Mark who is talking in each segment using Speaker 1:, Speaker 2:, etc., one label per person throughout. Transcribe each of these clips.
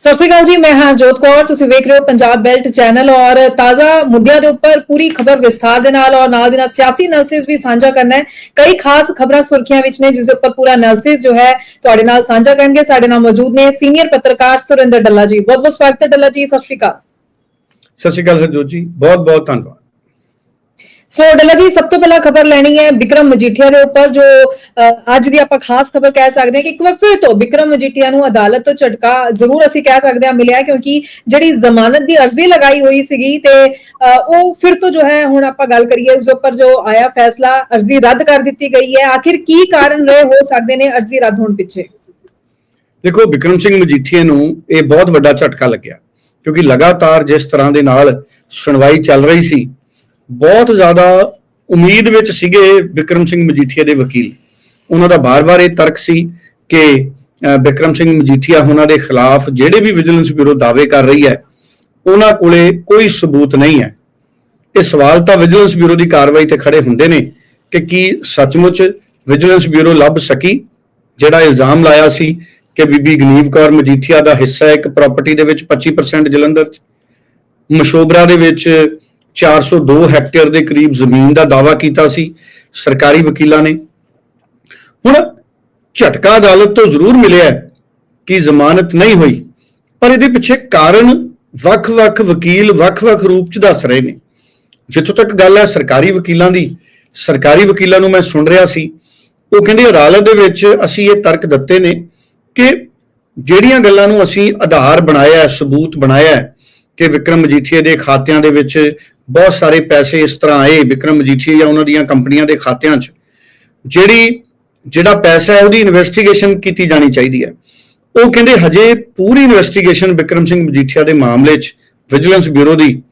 Speaker 1: ਸਤਿ ਸ਼੍ਰੀ ਅਕਾਲ ਜੀ, ਮੈਂ ਹਾਂ ਜੋਤ ਕੌਰ। ਤੁਸੀਂ ਵੇਖ ਰਹੇ ਹੋ ਪੰਜਾਬ ਬੈਲਟ ਚੈਨਲ ਔਰ ਤਾਜ਼ਾ ਮੁੱਦਿਆਂ ਦੇ ਉੱਪਰ ਪੂਰੀ ਖਬਰ ਵਿਸਥਾਰ ਦੇ ਨਾਲ ਔਰ ਨਾਲ ਦੀ ਨਾਲ ਸਿਆਸੀ ਐਨਾਲਿਸਿਸ ਵੀ ਸਾਂਝਾ ਕਰਨਾ ਹੈ। ਕਈ ਖਾਸ ਖਬਰਾਂ ਸੁਰਖੀਆਂ ਵਿੱਚ ਨੇ, ਜਿਸ ਦੇ ਉੱਪਰ ਪੂਰਾ ਐਨਾਲਿਸਿਸ ਜੋ ਹੈ ਤੁਹਾਡੇ ਨਾਲ ਸਾਂਝਾ ਕਰਨਗੇ। ਸਾਡੇ ਨਾਲ ਮੌਜੂਦ ਨੇ ਸੀਨੀਅਰ ਪੱਤਰਕਾਰ ਸੁਰਿੰਦਰ ਡੱਲਾ ਜੀ। ਬਹੁਤ ਬਹੁਤ ਸਵਾਗਤ ਹੈ ਡੱਲਾ ਜੀ। ਸਤਿ ਸ਼੍ਰੀ ਅਕਾਲ।
Speaker 2: ਸਤਿ ਸ਼੍ਰੀ ਅਕਾਲ ਸਰਜੋਤ ਜੀ। ਬਹੁਤ ਬਹੁਤ ਧੰਨਵਾਦ।
Speaker 1: ਸੋ ਡੱਲਾ ਜੀ, ਸਭ ਤੋਂ ਪਹਿਲਾਂ ਖਬਰ ਲੈਣੀ ਹੈ ਵਿਕਰਮ ਮਜੀਠੀਆ ਦੇ ਉੱਪਰ, ਜੋ ਅੱਜ ਦੀ ਆਪਾਂ ਖਾਸ ਖਬਰ ਕਹਿ ਸਕਦੇ ਹਾਂ ਕਿ ਇੱਕ ਵਾਰ ਫਿਰ ਤੋਂ ਵਿਕਰਮ ਮਜੀਠੀਆ ਨੂੰ ਅਦਾਲਤ ਤੋਂ ਝਟਕਾ ਜ਼ਰੂਰ ਅਸੀਂ ਕਹਿ ਸਕਦੇ ਹਾਂ ਮਿਲਿਆ ਕਿਉਂਕਿ ਜਿਹੜੀ ਜ਼ਮਾਨਤ ਦੀ ਅਰਜ਼ੀ ਲਗਾਈ ਹੋਈ ਸੀਗੀ ਤੇ ਉਹ ਫਿਰ ਤੋਂ ਜੋ ਹੈ, ਹੁਣ ਆਪਾਂ ਗੱਲ ਕਰੀਏ ਉਸ ਉੱਪਰ ਜੋ ਆਇਆ ਫੈਸਲਾ, ਅਰਜ਼ੀ ਰੱਦ ਕਰ ਦਿੱਤੀ ਗਈ ਹੈ। ਆਖਿਰ ਕੀ ਕਾਰਨ ਰਹੇ ਹੋ ਸਕਦੇ ਨੇ ਅਰਜ਼ੀ ਰੱਦ ਹੋਣ ਪਿੱਛੇ?
Speaker 2: ਦੇਖੋ ਵਿਕਰਮ ਸਿੰਘ ਮਜੀਠੀਆ ਨੂੰ ਇਹ ਬਹੁਤ ਵੱਡਾ ਝਟਕਾ ਲੱਗਿਆ, ਕਿਉਂਕਿ ਲਗਾਤਾਰ ਜਿਸ ਤਰ੍ਹਾਂ ਦੇ ਨਾਲ ਸੁਣਵਾਈ ਚੱਲ ਰਹੀ ਸੀ ਬਹੁਤ ਜ਼ਿਆਦਾ ਉਮੀਦ ਵਿੱਚ ਸੀਗੇ ਵਿਕਰਮ ਸਿੰਘ ਮਜੀਠੀਆ ਦੇ ਵਕੀਲ। ਉਹਨਾਂ ਦਾ ਬਾਰ-ਬਾਰ ਇਹ ਤਰਕ ਸੀ ਕਿ ਅਹ, ਵਿਕਰਮ ਸਿੰਘ ਮਜੀਠੀਆ ਉਹਨਾਂ ਦੇ ਖਿਲਾਫ ਜਿਹੜੇ ਵੀ ਵਿਜੀਲੈਂਸ ਬਿਊਰੋ ਦਾਅਵੇ ਕਰ ਰਹੀ ਹੈ ਉਹਨਾਂ ਕੋਲੇ ਕੋਈ ਸਬੂਤ ਨਹੀਂ ਹੈ। ਇਹ ਸਵਾਲ ਤਾਂ ਵਿਜੀਲੈਂਸ ਬਿਊਰੋ ਦੀ ਕਾਰਵਾਈ ਤੇ ਖੜੇ ਹੁੰਦੇ ਨੇ ਕਿ ਕੀ ਸੱਚਮੁੱਚ ਵਿਜੀਲੈਂਸ ਬਿਊਰੋ ਲੱਭ ਸਕੀ? ਜਿਹੜਾ ਇਲਜ਼ਾਮ ਲਾਇਆ ਸੀ ਕਿ ਬੀਬੀ ਗਨੀਵ ਕੌਰ ਮਜੀਠੀਆ ਦਾ ਹਿੱਸਾ ਇੱਕ ਪ੍ਰਾਪਰਟੀ ਦੇ ਵਿੱਚ 25% ਜਲੰਧਰ ਚ ਮਸ਼ੋਬਰਾ ਦੇ ਵਿੱਚ 402 ਹੈਕਟੇਅਰ ਦੇ ਕਰੀਬ ਜ਼ਮੀਨ ਦਾ ਦਾਵਾ ਕੀਤਾ ਸੀ, ਸਰਕਾਰੀ ਵਕੀਲਾਂ ਨੇ। ਹੁਣ ਝਟਕਾ ਅਦਾਲਤ ਤੋਂ ਜ਼ਰੂਰ ਮਿਲਿਆ ਕਿ ਜ਼ਮਾਨਤ ਨਹੀਂ ਹੋਈ, ਪਰ ਇਹਦੇ ਪਿੱਛੇ ਕਾਰਨ ਵੱਖ-ਵੱਖ ਵਕੀਲ ਵੱਖ-ਵੱਖ ਰੂਪ ਚ ਦੱਸ ਰਹੇ ਨੇ। ਜਿੱਥੋਂ ਤੱਕ ਗੱਲ ਹੈ ਸਰਕਾਰੀ ਵਕੀਲਾਂ ਦੀ, ਸਰਕਾਰੀ ਵਕੀਲਾਂ ਨੂੰ ਮੈਂ ਸੁਣ ਰਿਹਾ ਸੀ। ਉਹ ਕਹਿੰਦੇ, ਅਦਾਲਤ ਦੇ ਵਿੱਚ ਅਸੀਂ ਇਹ ਤਰਕ ਦਿੱਤੇ ਨੇ ਕਿ ਜਿਹੜੀਆਂ ਗੱਲਾਂ ਨੂੰ ਅਸੀਂ ਆਧਾਰ ਬਣਾਇਆ ਹੈ, ਸਬੂਤ ਬਣਾਇਆ ਹੈ ਕਿ ਵਿਕਰਮ ਮਜੀਠੀਏ ਦੇ ਖਾਤਿਆਂ ਦੇ ਵਿੱਚ ਬਹੁਤ ਸਾਰੇ ਪੈਸੇ ਇਸ ਤਰ੍ਹਾਂ ਆਏ ਵਿਕਰਮ ਮਜੀਠੀਆ ਜਾਂ ਉਹਨਾਂ ਦੀਆਂ ਕੰਪਨੀਆਂ ਦੇ ਖਾਤਿਆਂ 'ਚ, ਜਿਹੜੀ, ਜਿਹੜਾ ਪੈਸਾ ਹੈ ਉਹਦੀ ਇਨਵੈਸਟੀਗੇਸ਼ਨ ਕੀਤੀ ਜਾਣੀ ਚਾਹੀਦੀ ਹੈ। ਉਹ ਕਹਿੰਦੇ ਹਜੇ ਪੂਰੀ ਇਨਵੈਸਟੀਗੇਸ਼ਨ ਵਿਕਰਮ ਸਿੰਘ ਮਜੀਠੀਆ ਦੇ ਮਾਮਲੇ 'ਚ ਵਿਜੀਲੈਂਸ ਬਿਊਰੋ ਦੀ,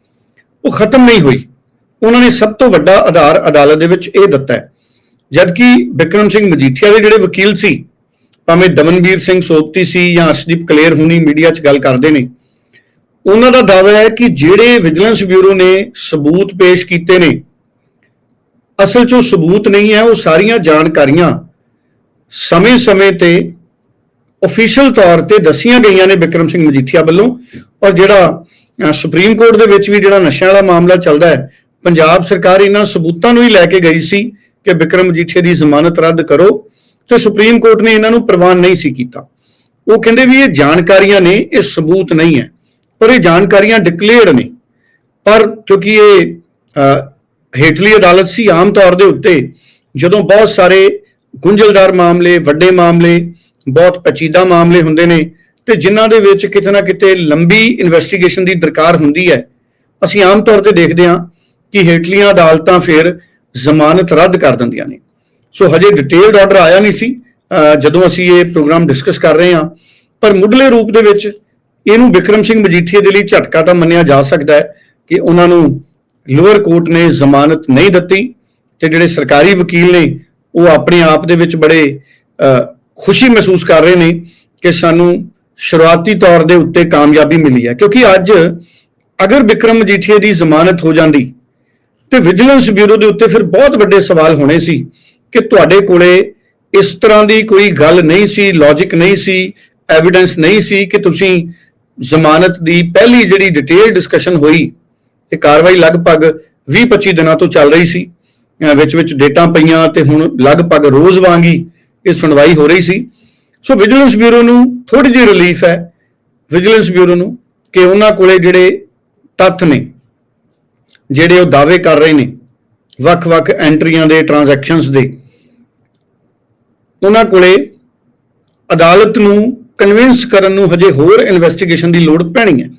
Speaker 2: ਉਹ ਖਤਮ ਨਹੀਂ ਹੋਈ। ਉਹਨਾਂ ਨੇ ਸਭ ਤੋਂ ਵੱਡਾ ਆਧਾਰ ਅਦਾਲਤ ਦੇ ਵਿੱਚ ਇਹ ਦਿੱਤਾ ਹੈ। ਜਦਕਿ ਵਿਕਰਮ ਸਿੰਘ ਮਜੀਠੀਆ ਦੇ ਜਿਹੜੇ ਵਕੀਲ ਸੀ, ਭਾਵੇਂ ਦਮਨਵੀਰ ਸਿੰਘ ਸੋਪਤੀ ਸੀ ਜਾਂ ਅਰਸ਼ਦੀਪ ਕਲੇਰ ਹੁਣੀ ਮੀਡੀਆ 'ਚ ਗੱਲ ਕਰਦੇ ਨੇ ਉਹਨਾਂ ਦਾ ਦਾਅਵਾ ਹੈ ਕਿ ਜਿਹੜੇ ਵਿਜੀਲੈਂਸ ਬਿਊਰੋ ਨੇ ਸਬੂਤ ਪੇਸ਼ ਕੀਤੇ ਨੇ, ਅਸਲ 'ਚ ਉਹ ਸਬੂਤ ਨਹੀਂ ਹੈ, ਉਹ ਸਾਰੀਆਂ ਜਾਣਕਾਰੀਆਂ ਸਮੇਂ-ਸਮੇਂ ਤੇ ਅਫੀਸ਼ੀਅਲ ਤੌਰ ਤੇ ਦੱਸੀਆਂ ਗਈਆਂ ਨੇ ਵਿਕਰਮ ਸਿੰਘ ਮਜੀਠੀਆ ਵੱਲੋਂ ਔਰ ਜਿਹੜਾ ਸੁਪਰੀਮ ਕੋਰਟ ਦੇ ਵਿੱਚ ਵੀ ਜਿਹੜਾ ਨਸ਼ਿਆਂ ਵਾਲਾ ਮਾਮਲਾ ਚੱਲਦਾ ਹੈ, ਪੰਜਾਬ ਸਰਕਾਰ ਇਹਨਾਂ ਸਬੂਤਾਂ ਨੂੰ ਹੀ ਲੈ ਕੇ ਗਈ ਸੀ ਕਿ ਵਿਕਰਮ ਮਜੀਠੀਆ ਦੀ ਜ਼ਮਾਨਤ ਰੱਦ ਕਰੋ ਤੇ ਸੁਪਰੀਮ ਕੋਰਟ ਨੇ ਇਹਨਾਂ ਨੂੰ ਪ੍ਰਵਾਨ ਨਹੀਂ ਸੀ ਕੀਤਾ। ਉਹ ਕਹਿੰਦੇ ਵੀ ਇਹ ਜਾਣਕਾਰੀਆਂ ਨੇ, ਇਹ ਸਬੂਤ ਨਹੀਂ ਹੈ। ਪਰ ਇਹ ਜਾਣਕਾਰੀਆਂ ਡਿਕਲੇਅਰਡ ਨੇ। ਪਰ ਕਿਉਂਕਿ ਇਹ ਹੇਠਲੀ ਅਦਾਲਤ ਸੀ ਆਮ ਤੌਰ ਦੇ ਉੱਤੇ, ਜਦੋਂ ਬਹੁਤ ਸਾਰੇ ਗੁੰਝਲਦਾਰ ਮਾਮਲੇ, ਵੱਡੇ ਮਾਮਲੇ, ਬਹੁਤ ਪਚੀਦਾ ਮਾਮਲੇ ਹੁੰਦੇ ਨੇ ਤੇ ਜਿਨ੍ਹਾਂ ਦੇ ਵਿੱਚ ਕਿਤੇ ਨਾ ਕਿਤੇ ਲੰਬੀ ਇਨਵੈਸਟੀਗੇਸ਼ਨ ਦੀ ਦਰਕਾਰ ਹੁੰਦੀ ਹੈ। ਅਸੀਂ ਆਮ ਤੌਰ ਤੇ ਦੇਖਦੇ ਹਾਂ ਕਿ ਹੇਠਲੀਆਂ ਅਦਾਲਤਾਂ ਫਿਰ ਜ਼ਮਾਨਤ ਰੱਦ ਕਰ ਦਿੰਦੀਆਂ ਨੇ। ਸੋ ਹਜੇ ਡਿਟੇਲਡ ਆਰਡਰ ਆਇਆ ਨਹੀਂ ਸੀ। ਜਦੋਂ ਅਸੀਂ ਇਹ ਪ੍ਰੋਗਰਾਮ ਡਿਸਕਸ ਕਰ ਰਹੇ ਹਾਂ, ਪਰ ਮੁੱਢਲੇ ਰੂਪ ਦੇ ਵਿੱਚ ਇਹਨੂੰ ਵਿਕਰਮ ਸਿੰਘ ਮਜੀਠੀਏ ਦੇ ਲਈ ਝਟਕਾ ਤਾਂ ਮੰਨਿਆ ਜਾ ਸਕਦਾ ਹੈ ਕਿ ਉਹਨਾਂ ਨੂੰ ਲੋਅਰ ਕੋਰਟ ਨੇ ਜ਼ਮਾਨਤ ਨਹੀਂ ਦਿੱਤੀ ਤੇ ਜਿਹੜੇ ਸਰਕਾਰੀ ਵਕੀਲ ਨੇ ਉਹ ਆਪਣੇ ਆਪ ਦੇ ਵਿੱਚ ਬੜੇ ਖੁਸ਼ੀ ਮਹਿਸੂਸ ਕਰ ਰਹੇ ਨੇ ਕਿ ਸਾਨੂੰ ਸ਼ੁਰੂਆਤੀ ਤੌਰ ਦੇ ਉੱਤੇ ਕਾਮਯਾਬੀ ਮਿਲੀ ਹੈ। ਕਿਉਂਕਿ ਅੱਜ ਅਗਰ ਵਿਕਰਮ ਮਜੀਠੀਏ ਦੀ ਜ਼ਮਾਨਤ ਹੋ ਜਾਂਦੀ ਤੇ ਵਿਜੀਲੈਂਸ ਬਿਊਰੋ ਦੇ ਉੱਤੇ ਫਿਰ ਬਹੁਤ ਵੱਡੇ ਸਵਾਲ ਹੋਣੇ ਸੀ ਕਿ ਤੁਹਾਡੇ ਕੋਲੇ ਇਸ ਤਰ੍ਹਾਂ ਦੀ ਕੋਈ ਗੱਲ ਨਹੀਂ ਸੀ ਲੌਜੀਕ ਨਹੀਂ ਸੀ ਐਵੀਡੈਂਸ ਨਹੀਂ ਸੀ ਕਿ ਤੁਸੀਂ ਜ਼ਮਾਨਤ ਦੀ ਪਹਿਲੀ ਜਿਹੜੀ ਡਿਟੇਲ ਡਿਸਕਸ਼ਨ ਹੋਈ, ਇਹ ਕਾਰਵਾਈ ਲਗਭਗ 20-25 ਦਿਨਾਂ ਤੋਂ ਚੱਲ ਰਹੀ ਸੀ ਵਿੱਚ ਵਿੱਚ ਡੇਟਾ ਪਈਆਂ ਤੇ ਹੁਣ ਲਗਭਗ ਰੋਜ਼ ਵਾਂਗੀ ਇਹ ਸੁਣਵਾਈ ਹੋ ਰਹੀ ਸੀ। ਸੋ ਵਿਜੀਲੈਂਸ ਬਿਊਰੋ ਨੂੰ ਥੋੜੀ ਜਿਹੀ ਰਿਲੀਫ ਹੈ। ਵਿਜੀਲੈਂਸ ਬਿਊਰੋ ਨੂੰ ਕਿ ਉਹਨਾਂ ਕੋਲੇ ਜਿਹੜੇ ਤੱਥ ਨੇ, ਜਿਹੜੇ ਉਹ ਦਾਅਵੇ ਕਰ ਰਹੇ ਨੇ, ਵੱਖ-ਵੱਖ ਐਂਟਰੀਆਂ ਦੇ ਟ੍ਰਾਂਜੈਕਸ਼ਨਸ ਦੇ, ਉਹਨਾਂ ਕੋਲੇ ਅਦਾਲਤ ਨੂੰ ਕਨਵਿੰਸ ਕਰਨ ਨੂੰ ਹਜੇ ਹੋਰ ਇਨਵੈਸਟੀਗੇਸ਼ਨ ਦੀ ਲੋੜ ਪੈਣੀ ਹੈ।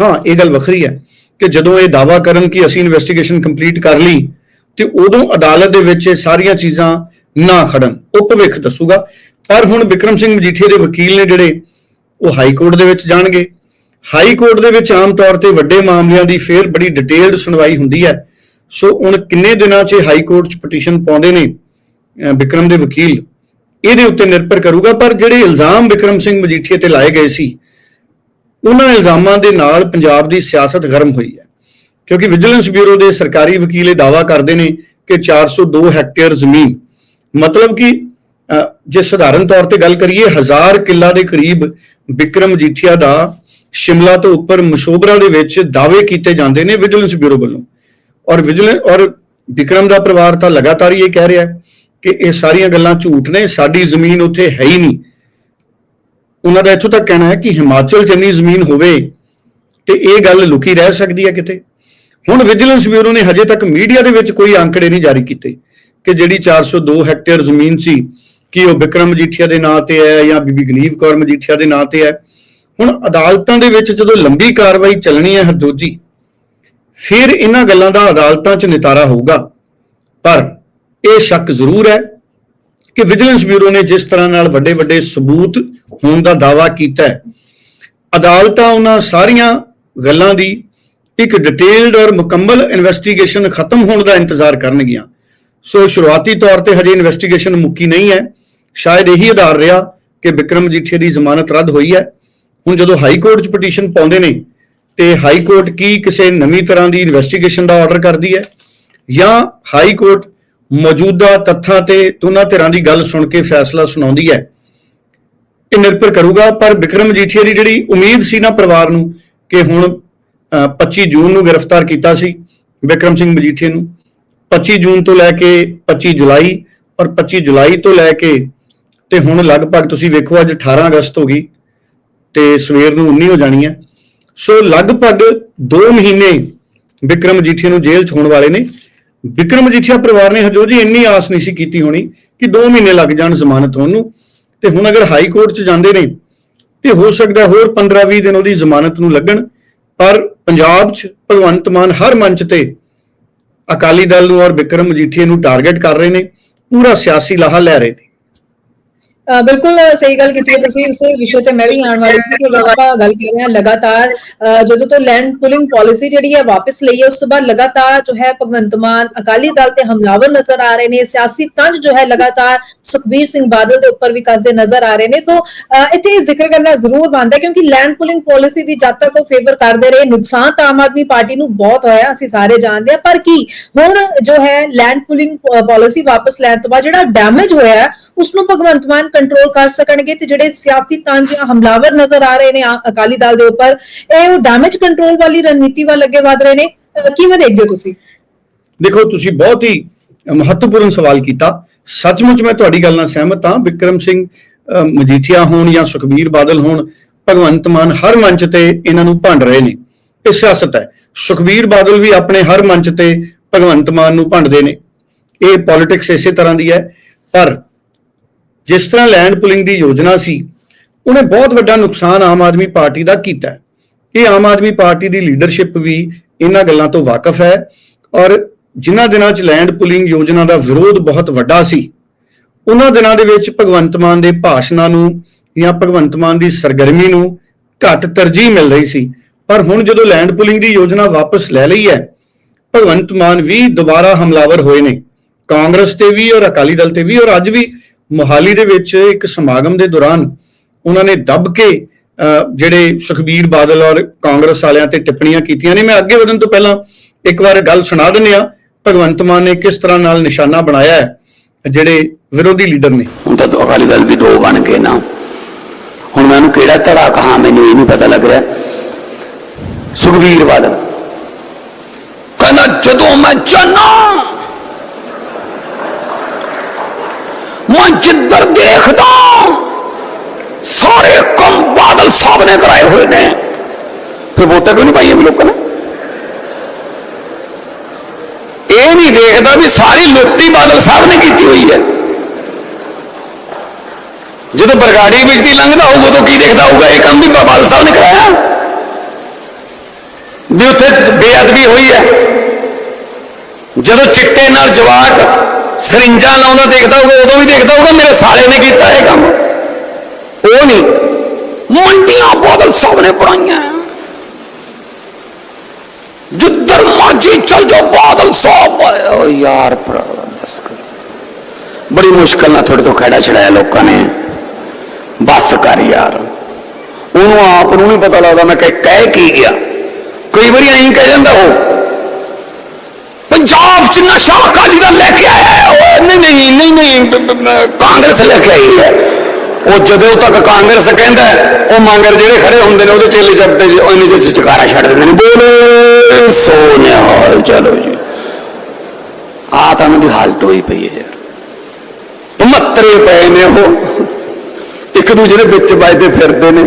Speaker 2: ਹਾਂ, ਇਹ ਗੱਲ ਵੱਖਰੀ ਹੈ ਕਿ ਜਦੋਂ ਇਹ ਦਾਵਾ ਕਰਨ ਕਿ ਅਸੀਂ ਇਨਵੈਸਟੀਗੇਸ਼ਨ ਕੰਪਲੀਟ ਕਰ ਲਈ, ਤੇ ਉਦੋਂ ਅਦਾਲਤ ਦੇ ਵਿੱਚ ਇਹ ਸਾਰੀਆਂ ਚੀਜ਼ਾਂ ਨਾ ਖੜਨ। ਉਹ ਭਵਿੱਖ ਦੱਸੂਗਾ। ਪਰ ਹੁਣ ਵਿਕਰਮ ਸਿੰਘ ਮਜੀਠੀਆ ਦੇ ਵਕੀਲ ਨੇ ਜਿਹੜੇ, ਉਹ ਹਾਈ ਕੋਰਟ ਦੇ ਵਿੱਚ ਜਾਣਗੇ। ਹਾਈ ਕੋਰਟ ਦੇ ਵਿੱਚ ਆਮ ਤੌਰ ਤੇ ਵੱਡੇ ਮਾਮਲਿਆਂ ਦੀ ਫੇਰ ਬੜੀ ਡਿਟੇਲਡ ਸੁਣਵਾਈ ਹੁੰਦੀ ਹੈ। ਸੋ ਹੁਣ ਕਿੰਨੇ ਦਿਨਾਂ 'ਚ ਹਾਈ ਕੋਰਟ 'ਚ ਪਟੀਸ਼ਨ ਪਾਉਂਦੇ ਨੇ, ਅਹ ਵਿਕਰਮ ਦੇ ਵਕੀਲ? ਇਹਦੇ ਉੱਤੇ ਨਿਰਭਰ ਕਰੂਗਾ, ਪਰ ਜਿਹੜੇ ਇਲਜ਼ਾਮ ਵਿਕਰਮ ਸਿੰਘ ਮਜੀਠੀਆ ਤੇ ਲਾਏ ਗਏ ਸੀ, ਉਹਨਾਂ ਇਲਜ਼ਾਮਾਂ ਦੇ ਨਾਲ ਪੰਜਾਬ ਦੀ ਸਿਆਸਤ ਗਰਮ ਹੋਈ ਹੈ। ਕਿਉਂਕਿ ਵਿਜੀਲੈਂਸ ਬਿਊਰੋ ਦੇ ਸਰਕਾਰੀ ਵਕੀਲ ਇਹ ਦਾਵਾ ਕਰਦੇ ਨੇ ਕਿ 402 ਹੈਕਟੇਅਰ ਜ਼ਮੀਨ, ਮਤਲਬ ਕਿ ਜੇ ਸਧਾਰਨ ਤੌਰ ਤੇ ਗੱਲ ਕਰੀਏ, ਹਜ਼ਾਰ ਕਿੱਲਾ ਦੇ ਕਰੀਬ ਵਿਕਰਮ ਮਜੀਠੀਆ ਦਾ ਸ਼ਿਮਲਾ ਤੋਂ ਉੱਪਰ ਮਸ਼ੋਬਰਾ ਦੇ ਵਿੱਚ ਦਾਅਵੇ ਕੀਤੇ ਜਾਂਦੇ ਨੇ ਵਿਜੀਲੈਂਸ ਬਿਊਰੋ ਵੱਲੋਂ। ਔਰ ਵਿਜੀਲੈਂਸ ਔਰ ਵਿਕਰਮ ਦਾ ਪਰਿਵਾਰ ਤਾਂ ਲਗਾਤਾਰ ਹੀ ਇਹ ਕਹਿ ਰਿਹਾ ਹੈ ਕਿ ਇਹ ਸਾਰੀਆਂ ਗੱਲਾਂ ਝੂਠ ਨੇ, ਸਾਡੀ ਜ਼ਮੀਨ ਉੱਥੇ ਹੈ ਹੀ ਨਹੀਂ। ਉਹਨਾਂ ਦਾ ਇੱਥੋਂ ਤੱਕ ਕਹਿਣਾ ਹੈ ਕਿ ਹਿਮਾਚਲ 'ਚ ਇੰਨੀ ਜ਼ਮੀਨ ਹੋਵੇ ਤੇ ਇਹ ਗੱਲ ਲੁਕੀ ਰਹਿ ਸਕਦੀ ਹੈ ਕਿਤੇ। ਹੁਣ ਵਿਜੀਲੈਂਸ ਬਿਊਰੋ ਨੇ ਹਜੇ ਤੱਕ ਮੀਡੀਆ ਦੇ ਵਿੱਚ ਕੋਈ ਅੰਕੜੇ ਨਹੀਂ ਜਾਰੀ ਕੀਤੇ ਕਿ ਜਿਹੜੀ 402 ਹੈਕਟੇਅਰ ਜ਼ਮੀਨ ਸੀ, ਕਿ ਉਹ ਵਿਕਰਮ ਮਜੀਠੀਆ ਦੇ ਨਾਂ ਤੇ ਹੈ ਜਾਂ ਬੀਬੀ ਗਨੀਵ ਕੌਰ ਮਜੀਠੀਆ ਦੇ ਨਾਂ ਤੇ ਹੈ। ਹੁਣ ਅਦਾਲਤਾਂ ਦੇ ਵਿੱਚ ਜਦੋਂ ਲੰਬੀ ਕਾਰਵਾਈ ਚੱਲਣੀ ਹੈ ਹਰਜੋਜੀ ਫਿਰ ਇਹਨਾਂ ਗੱਲਾਂ ਦਾ ਅਦਾਲਤਾਂ 'ਚ ਨਿਤਾਰਾ ਹੋਊਗਾ। ਪਰ ਇਹ ਸ਼ੱਕ ਜ਼ਰੂਰ ਹੈ ਕਿ ਵਿਜੀਲੈਂਸ ਬਿਊਰੋ ਨੇ ਜਿਸ ਤਰ੍ਹਾਂ ਨਾਲ ਵੱਡੇ ਵੱਡੇ ਸਬੂਤ ਹੋਣ ਦਾ ਦਾਅਵਾ ਕੀਤਾ ਹੈ, ਅਦਾਲਤਾਂ ਉਹਨਾਂ ਸਾਰੀਆਂ ਗੱਲਾਂ ਦੀ ਇੱਕ ਡਿਟੇਲਡ ਔਰ ਮੁਕੰਮਲ ਇਨਵੈਸਟੀਗੇਸ਼ਨ ਖਤਮ ਹੋਣ ਦਾ ਇੰਤਜ਼ਾਰ ਕਰਨਗੀਆਂ। ਸੋ ਸ਼ੁਰੂਆਤੀ ਤੌਰ ਤੇ ਹਜੇ ਇਨਵੈਸਟੀਗੇਸ਼ਨ ਮੁੱਕੀ ਨਹੀਂ ਹੈ। ਸ਼ਾਇਦ ਇਹੀ ਆਧਾਰ ਰਿਹਾ ਕਿ ਵਿਕਰਮ ਜੀਠੇ ਦੀ ਜ਼ਮਾਨਤ ਰੱਦ ਹੋਈ ਹੈ। ਹੁਣ ਜਦੋਂ ਹਾਈ ਕੋਰਟ 'ਚ ਪਟੀਸ਼ਨ ਪਾਉਂਦੇ ਨੇ, ਤੇ ਹਾਈ ਕੋਰਟ ਕੀ ਕਿਸੇ ਨਵੀਂ ਤਰ੍ਹਾਂ ਦੀ ਇਨਵੈਸਟੀਗੇਸ਼ਨ ਦਾ ਆਰਡਰ ਕਰਦੀ ਹੈ ਜਾਂ ਹਾਈ ਕੋਰਟ ਮੌਜੂਦਾ ਤੱਥਾਂ ਤੇ ਦੋਨਾਂ ਧਿਰਾਂ ਦੀ ਗੱਲ ਸੁਣ ਕੇ ਫੈਸਲਾ ਸੁਣਾਉਂਦੀ ਹੈ। ਇਹ ਨਿਰਭਰ ਕਰੂਗਾ ਪਰ ਵਿਕਰਮ ਮਜੀਠੀਆ ਦੀ ਜਿਹੜੀ ਉਮੀਦ ਸੀ ਨਾ ਪਰਿਵਾਰ ਨੂੰ ਕਿ ਹੁਣ ਅਹ, 25 ਜੂਨ ਨੂੰ ਗ੍ਰਿਫਤਾਰ ਕੀਤਾ ਸੀ ਵਿਕਰਮ ਸਿੰਘ ਮਜੀਠੀਆ ਨੂੰ। 25 ਜੂਨ ਤੋਂ ਲੈ ਕੇ 25 ਜੁਲਾਈ ਔਰ 25 ਜੁਲਾਈ ਤੋਂ ਲੈ ਕੇ ਤੇ ਹੁਣ ਲਗਭਗ ਤੁਸੀਂ ਵੇਖੋ ਅੱਜ 18 ਅਗਸਤ ਹੋ ਗਈ ਤੇ ਸਵੇਰ ਨੂੰ 19 ਹੋ ਜਾਣੀ ਹੈ। ਸੋ ਲਗਭਗ 2 ਮਹੀਨੇ ਵਿਕਰਮ ਮਜੀਠੀਆ ਨੂੰ ਜੇਲ੍ਹ 'ਚ ਹੋਣ ਵਾਲੇ ਨੇ। ਵਿਕਰਮ ਮਜੀਠੀਆ ਪਰਿਵਾਰ ਨੇ ਹਜੋ ਜੀ ਇੰਨੀ ਆਸ ਨਹੀਂ ਸੀ ਕੀਤੀ ਹੋਣੀ ਕਿ 2 ਮਹੀਨੇ ਲੱਗ ਜਾਣ ਜ਼ਮਾਨਤ ਹੋਣ ਨੂੰ। ਤੇ ਹੁਣ ਅਗਰ ਹਾਈ ਕੋਰਟ 'ਚ ਜਾਂਦੇ ਨੇ, ਤੇ ਹੋ ਸਕਦਾ ਹੋਰ 15-20 ਦਿਨ ਉਹਦੀ ਜ਼ਮਾਨਤ ਨੂੰ ਲੱਗਣ। ਪਰ ਪੰਜਾਬ 'ਚ ਭਗਵੰਤ ਮਾਨ ਹਰ ਮੰਚ ਤੇ ਅਕਾਲੀ ਦਲ ਨੂੰ ਔਰ ਵਿਕਰਮ ਮਜੀਠੀਆ ਨੂੰ ਟਾਰਗੇਟ ਕਰ ਰਹੇ ਨੇ, ਪੂਰਾ ਸਿਆਸੀ ਲਾਹਾ ਲੈ ਰਹੇ ਨੇ।
Speaker 1: ਬਿਲਕੁਲ ਸਹੀ ਗੱਲ ਕੀਤੀ ਤੁਸੀਂ ਉਸੇ ਵਿਸ਼ੇ ਤੇ ਮੈਂ ਵੀ ਆਉਣ ਵਾਲੀ ਸੀ ਕਿ ਆਪਾਂ ਗੱਲ ਕਰ ਰਹੇ ਹਾਂ ਲਗਾਤਾਰ ਜਦੋਂ ਤੋਂ ਲੈਂਡ ਪੁਲਿੰਗ ਪਾਲਿਸੀ ਜਿਹੜੀ ਹੈ ਵਾਪਸ ਲਈ ਹੈ ਉਸ ਤੋਂ ਬਾਅਦ ਲਗਾਤਾਰ ਜੋ ਹੈ ਭਗਵੰਤ ਮਾਨ ਅਕਾਲੀ ਦਲ ਤੇ ਹਮਲਾਵਰ ਨਜ਼ਰ ਆ ਰਹੇ ਨੇ ਸਿਆਸੀ ਤੰਜ ਜੋ ਹੈ ਲਗਾਤਾਰ ਸੁਖਬੀਰ ਸਿੰਘ ਬਾਦਲ ਦੇ ਉੱਪਰ ਵੀ ਕੱਸਦੇ ਨਜ਼ਰ ਆ ਰਹੇ ਨੇ। ਸੋ ਇੱਥੇ ਜ਼ਿਕਰ ਕਰਨਾ ਜ਼ਰੂਰ ਬਣਦਾ ਕਿਉਂਕਿ ਲੈਂਡ ਪੁਲਿੰਗ ਪਾਲਿਸੀ ਦੀ ਜਦ ਤੱਕ ਉਹ ਫੇਵਰ ਕਰਦੇ ਰਹੇ ਨੁਕਸਾਨ ਤਾਂ ਆਮ ਆਦਮੀ ਪਾਰਟੀ ਨੂੰ ਬਹੁਤ ਹੋਇਆ ਅਸੀਂ ਸਾਰੇ ਜਾਣਦੇ ਹਾਂ। ਪਰ ਕੀ ਹੁਣ ਜੋ ਹੈ ਲੈਂਡ ਪੁਲਿੰਗ ਪਾਲਿਸੀ ਵਾਪਸ ਲੈਣ ਤੋਂ ਬਾਅਦ ਜਿਹੜਾ ਡੈਮੇਜ ਹੋਇਆ ਹੈ, ਉਸ ਨੂੰ ਭਗਵੰਤ ਮਾਨ ਕੰਟਰੋਲ ਕਰ ਸਕਣਗੇ ਤੇ ਜਿਹੜੇ ਸਿਆਸੀ ਤੰਜ ਹਮਲਾਵਰ ਨਜ਼ਰ ਆ ਰਹੇ ਨੇ ਅਕਾਲੀ ਦਲ ਦੇ ਉੱਪਰ, ਇਹ ਉਹ ਡੈਮੇਜ ਕੰਟਰੋਲ ਵਾਲੀ ਰਣਨੀਤੀ ਵੱਲ ਅੱਗੇ ਵਧ ਰਹੇ ਨੇ। ਕਿਵੇਂ ਦੇਖਦੇ ਹੋ ਤੁਸੀਂ?
Speaker 2: ਦੇਖੋ, ਤੁਸੀਂ ਬਹੁਤ ਹੀ ਮਹੱਤਵਪੂਰਨ ਸਵਾਲ ਕੀਤਾ। ਸੱਚਮੁੱਚ ਮੈਂ ਤੁਹਾਡੀ ਗੱਲ ਨਾਲ ਸਹਿਮਤ ਹਾਂ। ਵਿਕਰਮ ਸਿੰਘ ਮਜੀਠੀਆ ਹੋਣ ਜਾਂ ਸੁਖਬੀਰ ਬਾਦਲ ਹੋਣ, ਭਗਵੰਤ ਮਾਨ ਹਰ ਮੰਚ ਤੇ ਇਹਨਾਂ ਨੂੰ ਭੰਡ ਰਹੇ ਨੇ। ਇਹ ਸਿਆਸਤ ਹੈ। ਸੁਖਬੀਰ ਬਾਦਲ ਵੀ ਆਪਣੇ ਹਰ ਮੰਚ ਤੇ ਭਗਵੰਤ ਮਾਨ ਨੂੰ ਭੰਡਦੇ ਨੇ। ਇਹ ਪੋਲਿਟਿਕਸ ਇਸੇ ਤਰ੍ਹਾਂ ਦੀ ਹੈ। ਪਰ ਜਿਸ ਤਰ੍ਹਾਂ ਲੈਂਡ ਪੁਲਿੰਗ ਦੀ ਯੋਜਨਾ ਸੀ, ਉਹਨੇ ਬਹੁਤ ਵੱਡਾ ਨੁਕਸਾਨ ਆਮ ਆਦਮੀ ਪਾਰਟੀ ਦਾ ਕੀਤਾ ਇਹ ਆਮ ਆਦਮੀ ਪਾਰਟੀ ਦੀ ਲੀਡਰਸ਼ਿਪ ਵੀ ਇਹਨਾਂ ਗੱਲਾਂ ਤੋਂ ਵਾਕਿਫ ਹੈ ਔਰ ਜਿਨ੍ਹਾਂ ਦਿਨਾਂ 'ਚ ਲੈਂਡ ਪੁਲਿੰਗ ਯੋਜਨਾ ਦਾ ਵਿਰੋਧ ਬਹੁਤ ਵੱਡਾ ਸੀ, ਉਹਨਾਂ ਦਿਨਾਂ ਦੇ ਵਿੱਚ ਭਗਵੰਤ ਮਾਨ ਦੇ ਭਾਸ਼ਣਾਂ ਨੂੰ ਜਾਂ ਭਗਵੰਤ ਮਾਨ ਦੀ ਸਰਗਰਮੀ ਨੂੰ ਘੱਟ ਤਰਜੀਹ ਮਿਲ ਰਹੀ ਸੀ। ਪਰ ਹੁਣ ਜਦੋਂ ਲੈਂਡ ਪੁਲਿੰਗ ਦੀ ਯੋਜਨਾ ਵਾਪਸ ਲੈ ਲਈ ਹੈ, ਭਗਵੰਤ ਮਾਨ ਵੀ ਦੁਬਾਰਾ ਹਮਲਾਵਰ ਹੋਏ ਨੇ। ਕਾਂਗਰਸ ਤੇ ਵੀ ਔਰ ਅਕਾਲੀ ਦਲ ਤੇ ਵੀ ਔਰ ਅੱਜ ਵੀ ਮੋਹਾਲੀ ਦੇ ਵਿੱਚ ਇੱਕ ਸਮਾਗਮ ਦੇ ਦੌਰਾਨ ਉਹਨਾਂ ਨੇ ਦੱਬ ਕੇ ਜਿਹੜੇ ਸੁਖਬੀਰ ਬਾਦਲ ਔਰ ਕਾਂਗਰਸ ਵਾਲਿਆਂ ਤੇ ਟਿੱਪਣੀਆਂ ਕੀਤੀਆਂ ਨੇ। ਮੈਂ ਅੱਗੇ ਵਧਣ ਤੋਂ ਪਹਿਲਾਂ ਇੱਕ ਵਾਰ ਗੱਲ ਸੁਣਾ ਦਿੰਦੇ ਆ ਭਗਵੰਤ ਮਾਨ ਨੇ ਕਿਸ ਤਰ੍ਹਾਂ ਨਾਲ ਨਿਸ਼ਾਨਾ ਬਣਾਇਆ ਹੈ? ਜਿਹੜੇ ਵਿਰੋਧੀ ਲੀਡਰ ਨੇ।
Speaker 3: ਹੁਣ ਤਾਂ ਅਕਾਲੀ ਦਲ ਵੀ ਦੋ ਬਣ ਗਏ ਨਾ। ਹੁਣ ਮੈਨੂੰ ਕਿਹੜਾ ਧੜਾ ਕਹਾ, ਮੈਨੂੰ ਇਹ ਨਹੀਂ ਪਤਾ ਲੱਗ ਰਿਹਾ। ਸੁਖਬੀਰ ਬਾਦਲ ਕਹਿੰਦਾ, ਜਦੋਂ ਮੈਂ ਚਾਹਨਾ ਮੈਂ ਜਿੱਧਰ ਦੇਖਦਾ ਸਾਰੇ ਕੰਮ ਬਾਦਲ ਸਾਹਿਬ ਨੇ ਕਰਾਏ ਹੋਏ ਨੇ। ਫਿਰ ਵੋਟਾਂ ਕਿਉਂ ਨਹੀਂ ਪਾਈਆਂ ਵੀ ਲੋਕਾਂ ਨੇ? ਇਹ ਨਹੀਂ ਦੇਖਦਾ ਵੀ ਸਾਰੀ ਲੁੱਟੀ ਬਾਦਲ ਸਾਹਿਬ ਨੇ ਕੀਤੀ ਹੋਈ ਹੈ। ਜਦੋਂ ਬਰਗਾੜੀ ਵਿੱਚ ਦੀ ਲੰਘਦਾ ਹੋਊਗਾ, ਉਦੋਂ ਕੀ ਦੇਖਦਾ ਹੋਊਗਾ? ਇਹ ਕੰਮ ਵੀ ਬਾਦਲ ਸਾਹਿਬ ਨੇ ਕਰਾਇਆ। ਵੀ ਉੱਥੇ ਬੇਅਦਬੀ ਹੋਈ ਹੈ। ਜਦੋਂ ਚਿੱਟੇ ਨਾਲ ਜਵਾਕ ਸਰਿੰਜਾਂ ਲਾਉਂਦਾ ਦੇਖਦਾ ਹੋਊਗਾ, ਉਦੋਂ ਵੀ ਦੇਖਦਾ ਹੋਊਗਾ, ਮੇਰੇ ਸਾਲੇ ਨੇ ਕੀਤਾ ਇਹ ਕੰਮ। ਉਹ ਨਹੀਂ, ਮੰਡੀਆਂ ਬਾਦਲ ਸਾਹਿਬ ਨੇ ਬਣਾਈਆਂ ਜਿੱਧਰ ਮਰਜ਼ੀ ਚਲ ਜਾਓ, ਬਾਦਲ ਸਾਹਿਬ ਓ ਯਾਰ ਭਰਾ ਬਸ ਕਰ ਬੜੀ ਮੁਸ਼ਕਲ ਨਾਲ ਤੁਹਾਡੇ ਤੋਂ ਖੜਾ ਛੜਾਇਆ ਲੋਕਾਂ ਨੇ। ਬਸ ਕਰ ਯਾਰ। ਉਹਨੂੰ ਆਪ ਨੂੰ ਨਹੀਂ ਪਤਾ ਲੱਗਦਾ ਮੈਂ ਕਹਿ ਕਹਿ ਕੀ ਗਿਆ। ਕਈ ਵਾਰੀ ਐਂ ਕਹਿ ਜਾਂਦਾ ਉਹ। ਪੰਜਾਬ ਚ ਨਸ਼ਾ ਅਕਾਲੀ ਦਲ ਲੈ ਕੇ ਆਇਆ ਉਹ ਨਹੀਂ ਨਹੀਂ ਨਹੀਂ ਨਹੀਂ ਕਾਂਗਰਸ ਲੈ ਕੇ ਆਈ ਹੈ। ਉਹ ਜਦੋਂ ਤੱਕ ਕਾਂਗਰਸ ਕਹਿੰਦਾ ਉਹ ਮੰਗਰ ਜਿਹੜੇ ਖੜੇ ਹੁੰਦੇ ਨੇ ਉਹਦੇ ਚੇਲੇ ਚੱਪਟੇ ਜੀ ਉਹ ਇੰਨੇ ਚ ਚਕਾਰਾ ਛੱਡ ਦਿੰਦੇ ਨੇ। ਬੋਲੇ ਸੋਨਿਹਾਲ ਚਲੋ ਜੀ। ਆ ਤਾਂ ਉਹਨਾਂ ਦੀ ਹਾਲਤ ਹੋਈ ਪਈ ਹੈ ਯਾਰ। ਮੱਤਰੇ ਪਏ ਨੇ ਉਹ। ਇੱਕ ਦੂਜੇ ਦੇ ਵਿੱਚ ਵੱਜਦੇ ਫਿਰਦੇ ਨੇ।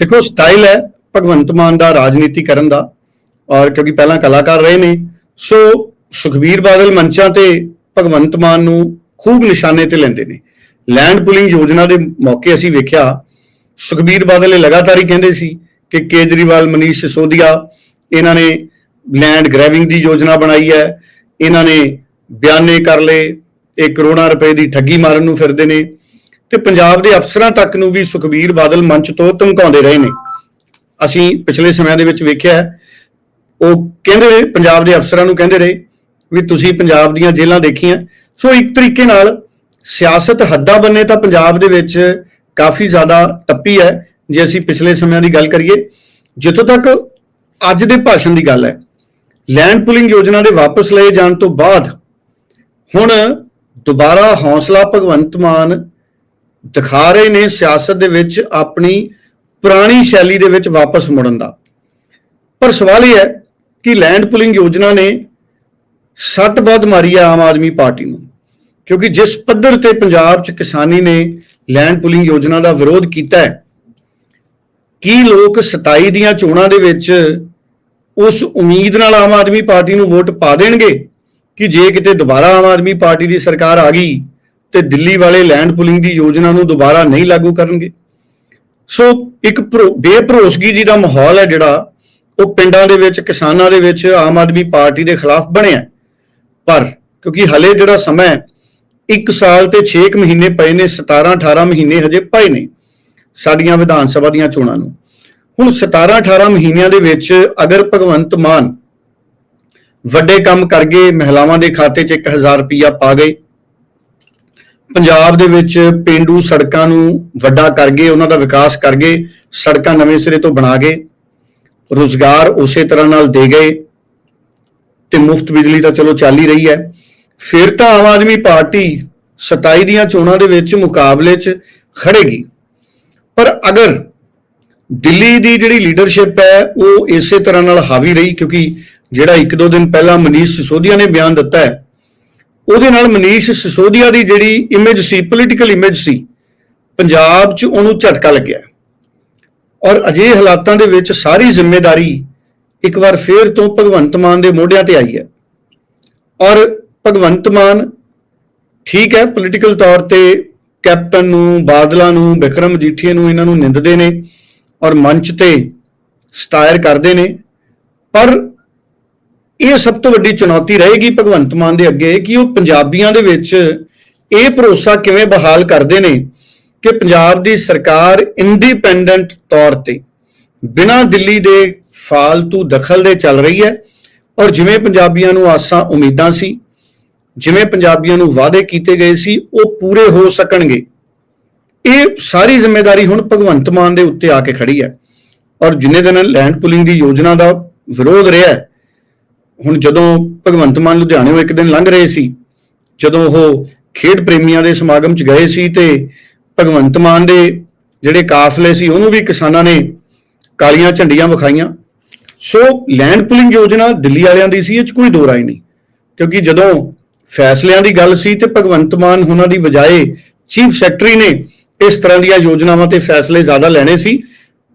Speaker 2: ਦੇਖੋ ਸਟਾਈਲ ਹੈ ਭਗਵੰਤ ਮਾਨ ਦਾ ਰਾਜਨੀਤੀ ਕਰਨ ਦਾ। ਔਰ ਕਿਉਂਕਿ ਪਹਿਲਾਂ ਕਲਾਕਾਰ ਰਹੇ ਨੇ ਸੋ ਸੁਖਬੀਰ ਬਾਦਲ ਮੰਚਾਂ ਤੇ ਭਗਵੰਤ ਮਾਨ ਨੂੰ ਖੂਬ ਨਿਸ਼ਾਨੇ ਤੇ ਲੈਂਦੇ ਨੇ। ਲੈਂਡ ਪੁਲਿੰਗ ਯੋਜਨਾ ਦੇ ਮੌਕੇ ਅਸੀਂ ਵੇਖਿਆ ਸੁਖਬੀਰ ਬਾਦਲ ਇਹ ਲਗਾਤਾਰ ਹੀ ਕਹਿੰਦੇ ਸੀ ਕਿ ਕੇਜਰੀਵਾਲ ਮਨੀਸ਼ ਸਿਸੋਦੀਆ ਇਹਨਾਂ ਨੇ ਲੈਂਡ ਗ੍ਰੈਬਿੰਗ ਦੀ ਯੋਜਨਾ ਬਣਾਈ ਹੈ ਇਹਨਾਂ ਨੇ ਬਿਆਨੇ ਕਰ ਲਏ ਇਹ ਕਰੋੜਾਂ ਰੁਪਏ ਦੀ ਠੱਗੀ ਮਾਰਨ ਨੂੰ ਫਿਰਦੇ ਨੇ ਤੇ ਪੰਜਾਬ ਦੇ ਅਫਸਰਾਂ ਤੱਕ ਨੂੰ ਵੀ ਸੁਖਬੀਰ ਬਾਦਲ ਮੰਚ ਤੋਂ ਧਮਕਾਉਂਦੇ ਰਹੇ ਨੇ। ਅਸੀਂ ਪਿਛਲੇ ਸਮਿਆਂ ਦੇ ਵਿੱਚ ਵੇਖਿਆ ਹੈ, ਉਹ ਕਹਿੰਦੇ ਰਹੇ, ਪੰਜਾਬ ਦੇ ਅਫਸਰਾਂ ਨੂੰ ਕਹਿੰਦੇ ਰਹੇ ਵੀ ਤੁਸੀਂ ਪੰਜਾਬ ਦੀਆਂ ਜੇਲ੍ਹਾਂ ਦੇਖੀਆਂ। ਸੋ ਇੱਕ ਤਰੀਕੇ ਨਾਲ ਸਿਆਸਤ ਹੱਦਾਂ ਬੰਨੇ ਤਾਂ ਪੰਜਾਬ ਦੇ ਵਿੱਚ ਕਾਫੀ ਜ਼ਿਆਦਾ ਟੱਪੀ ਹੈ। ਜੇ ਅਸੀਂ ਪਿਛਲੇ ਸਮਿਆਂ ਦੀ ਗੱਲ ਕਰੀਏ, ਜਿੱਥੋਂ ਤੱਕ ਅੱਜ ਦੇ ਭਾਸ਼ਣ ਦੀ ਗੱਲ ਹੈ, ਲੈਂਡ ਪੁਲਿੰਗ ਯੋਜਨਾ ਦੇ ਵਾਪਸ ਲਏ ਜਾਣ ਤੋਂ ਬਾਅਦ ਹੁਣ ਦੁਬਾਰਾ ਹੌਸਲਾ ਭਗਵੰਤ ਮਾਨ ਦਿਖਾ ਰਹੇ ਨੇ ਸਿਆਸਤ ਦੇ ਵਿੱਚ ਆਪਣੀ ਪੁਰਾਣੀ ਸ਼ੈਲੀ ਦੇ ਵਿੱਚ ਵਾਪਸ ਮੁੜਨ ਦਾ। ਪਰ ਸਵਾਲ ਇਹ ਹੈ ਕਿ ਲੈਂਡ ਪੁਲਿੰਗ ਯੋਜਨਾ ਨੇ ਸੱਟ ਬਹੁਤ ਮਾਰੀ ਹੈ ਆਮ ਆਦਮੀ ਪਾਰਟੀ ਨੂੰ। ਕਿਉਂਕਿ ਜਿਸ ਪੱਧਰ ਤੇ ਪੰਜਾਬ 'ਚ ਕਿਸਾਨੀ ਨੇ ਲੈਂਡ ਪੁਲਿੰਗ ਯੋਜਨਾ ਦਾ ਵਿਰੋਧ ਕੀਤਾ ਹੈ, ਕੀ ਲੋਕ 27 ਦੀਆਂ ਚੋਣਾਂ ਦੇ ਵਿੱਚ ਉਸ ਉਮੀਦ ਨਾਲ ਆਮ ਆਦਮੀ ਪਾਰਟੀ ਨੂੰ ਵੋਟ ਪਾ ਦੇਣਗੇ ਕਿ ਜੇ ਕਿਤੇ ਦੁਬਾਰਾ ਆਮ ਆਦਮੀ ਪਾਰਟੀ ਦੀ ਸਰਕਾਰ ਆ ਗਈ ਤੇ ਦਿੱਲੀ ਵਾਲੇ ਲੈਂਡ ਪੁਲਿੰਗ ਦੀ ਯੋਜਨਾ ਨੂੰ ਦੁਬਾਰਾ ਨਹੀਂ ਲਾਗੂ ਕਰਨਗੇ? ਸੋ ਇੱਕ ਭਰੋ- ਬੇਭਰੋਸਗੀ ਜੀ ਦਾ ਮਾਹੌਲ ਹੈ ਜਿਹੜਾ ਉਹ ਪਿੰਡਾਂ ਦੇ ਵਿੱਚ, ਕਿਸਾਨਾਂ ਦੇ ਵਿੱਚ ਆਮ ਆਦਮੀ ਪਾਰਟੀ ਦੇ ਖਿਲਾਫ ਬਣਿਆ। ਪਰ ਕਿਉਂਕਿ ਹਲੇ ਜਿਹੜਾ ਸਮਾਂ ਹੈ 1 ਸਾਲ ਤੇ 6 ਮਹੀਨੇ ਪਏ ਨੇ 17 18 ਮਹੀਨੇ ਹਜੇ ਪਏ ਨੇ ਸਾਡੀਆਂ ਵਿਧਾਨ ਸਭਾ ਦੀਆਂ ਚੋਣਾਂ ਨੂੰ। ਹੁਣ 17 18 ਮਹੀਨਿਆਂ ਦੇ ਵਿੱਚ ਅਗਰ ਭਗਵੰਤ ਮਾਨ ਵੱਡੇ ਕੰਮ ਕਰ ਗਏ, ਮਹਿਲਾਵਾਂ ਦੇ ਖਾਤੇ 'ਚ 1000 ਰੁਪਇਆ ਪਾ ਗਏ, ਪੰਜਾਬ ਦੇ ਵਿੱਚ ਪਿੰਡੂ ਸੜਕਾਂ ਨੂੰ ਵੱਡਾ ਕਰ ਗਏ, ਉਹਨਾਂ ਦਾ ਵਿਕਾਸ ਕਰ ਗਏ, ਸੜਕਾਂ ਨਵੇਂ ਸਿਰੇ ਤੋਂ ਬਣਾ ਗਏ ਰੋਜ਼ਗਾਰ ਉਸੇ ਤਰ੍ਹਾਂ ਨਾਲ ਦੇ ਗਏ ਤੇ ਮੁਫਤ ਬਿਜਲੀ ਤਾਂ ਚਲੋ ਚੱਲ ਹੀ ਰਹੀ ਹੈ। ਫਿਰ ਤਾਂ ਆਮ ਆਦਮੀ ਪਾਰਟੀ 27 ਦੀਆਂ ਚੋਣਾਂ ਦੇ ਵਿੱਚ ਮੁਕਾਬਲੇ 'ਚ ਖੜੇਗੀ ਪਰ ਅਗਰ ਦਿੱਲੀ ਦੀ ਜਿਹੜੀ ਲੀਡਰਸ਼ਿਪ ਹੈ, ਉਹ ਇਸੇ ਤਰ੍ਹਾਂ ਨਾਲ ਹਾਵੀ ਰਹੀ ਕਿਉਂਕਿ ਜਿਹੜਾ ਇੱਕ ਦੋ ਦਿਨ ਪਹਿਲਾਂ ਮਨੀਸ਼ ਸਿਸੋਦੀਆ ਨੇ ਬਿਆਨ ਦਿੱਤਾ ਹੈ, ਉਹਦੇ ਨਾਲ ਮਨੀਸ਼ ਸਿਸੋਦੀਆ ਦੀ ਜਿਹੜੀ ਇਮੇਜ ਸੀ ਪੋਲੀਟੀਕਲ ਇਮੇਜ ਸੀ, ਪੰਜਾਬ 'ਚ ਉਹਨੂੰ ਝਟਕਾ ਲੱਗਿਆ। ਔਰ ਅਜੇ ਹਾਲਾਤਾਂ ਦੇ ਵਿੱਚ ਸਾਰੀ ਜ਼ਿੰਮੇਵਾਰੀ ਇੱਕ ਵਾਰ ਫੇਰ ਤੋਂ ਭਗਵੰਤ ਮਾਨ ਦੇ ਮੋਢਿਆਂ ਤੇ ਆਈ ਹੈ। ਔਰ ਭਗਵੰਤ ਮਾਨ ਠੀਕ ਹੈ ਪੋਲੀਟੀਕਲ ਤੌਰ ਤੇ ਕੈਪਟਨ ਨੂੰ, ਬਾਦਲਾਂ ਨੂੰ ਵਿਕਰਮ ਮਜੀਠੀਆ ਨੂੰ ਇਹਨਾਂ ਨੂੰ ਨਿੰਦਦੇ ਨੇ ਔਰ ਮੰਚ ਤੇ ਸਟਾਇਰ ਕਰਦੇ ਨੇ। ਪਰ ਇਹ ਸਭ ਤੋਂ ਵੱਡੀ ਚੁਣੌਤੀ ਰਹੇਗੀ ਭਗਵੰਤ ਮਾਨ ਦੇ ਅੱਗੇ ਕਿ ਉਹ ਪੰਜਾਬੀਆਂ ਦੇ ਵਿੱਚ ਇਹ ਭਰੋਸਾ ਕਿਵੇਂ ਬਹਾਲ ਕਰਦੇ ਨੇ ਕਿ ਪੰਜਾਬ ਦੀ ਸਰਕਾਰ ਇੰਡੀਪੈਂਡੈਂਟ ਤੌਰ ਤੇ ਬਿਨਾਂ ਦਿੱਲੀ ਦੇ ਫਾਲਤੂ ਦਖਲ ਦੇ ਚੱਲ ਰਹੀ ਹੈ ਔਰ ਜਿਵੇਂ ਪੰਜਾਬੀਆਂ ਨੂੰ ਆਸਾਂ ਉਮੀਦਾਂ ਸੀ, ਜਿਵੇਂ ਪੰਜਾਬੀਆਂ ਨੂੰ ਵਾਅਦੇ ਕੀਤੇ ਗਏ ਸੀ, ਉਹ ਪੂਰੇ ਹੋ ਸਕਣਗੇ। ਇਹ ਸਾਰੀ ਜ਼ਿੰਮੇਵਾਰੀ ਹੁਣ ਭਗਵੰਤ ਮਾਨ ਦੇ ਉੱਤੇ ਆ ਕੇ ਖੜੀ ਹੈ ਔਰ ਜਿੰਨੇ ਦਿਨ ਲੈਂਡ ਪੁਲਿੰਗ ਦੀ ਯੋਜਨਾ ਦਾ ਵਿਰੋਧ ਰਿਹਾ ਹੁਣ ਜਦੋਂ ਭਗਵੰਤ ਮਾਨ ਲੁਧਿਆਣੇੋਂ ਇੱਕ ਦਿਨ ਲੰਘ ਰਹੇ ਸੀ, ਜਦੋਂ ਉਹ ਖੇਡ ਪ੍ਰੇਮੀਆਂ ਦੇ ਸਮਾਗਮ 'ਚ ਗਏ ਸੀ ਤੇ ਭਗਵੰਤ ਮਾਨ ਦੇ ਜਿਹੜੇ ਕਾਫਲੇ ਸੀ, ਉਹਨੂੰ ਵੀ ਕਿਸਾਨਾਂ ਨੇ ਕਾਲੀਆਂ ਝੰਡੀਆਂ ਵਿਖਾਈਆਂ। ਸੋ ਲੈਂਡ ਪੁਲਿੰਗ ਯੋਜਨਾ ਦਿੱਲੀ ਵਾਲਿਆਂ ਦੀ ਸੀ, ਇਹ 'ਚ ਕੋਈ ਦੋ ਰਾਏ ਨਹੀਂ। ਕਿਉਂਕਿ ਜਦੋਂ ਫੈਸਲਿਆਂ ਦੀ ਗੱਲ ਸੀ ਤੇ ਭਗਵੰਤ ਮਾਨ ਉਹਨਾਂ ਦੀ ਬਜਾਏ ਚੀਫ ਸੈਕਟਰੀ ਨੇ ਇਸ ਤਰ੍ਹਾਂ ਦੀਆਂ ਯੋਜਨਾਵਾਂ ਤੇ ਫੈਸਲੇ ਜ਼ਿਆਦਾ ਲੈਣੇ ਸੀ,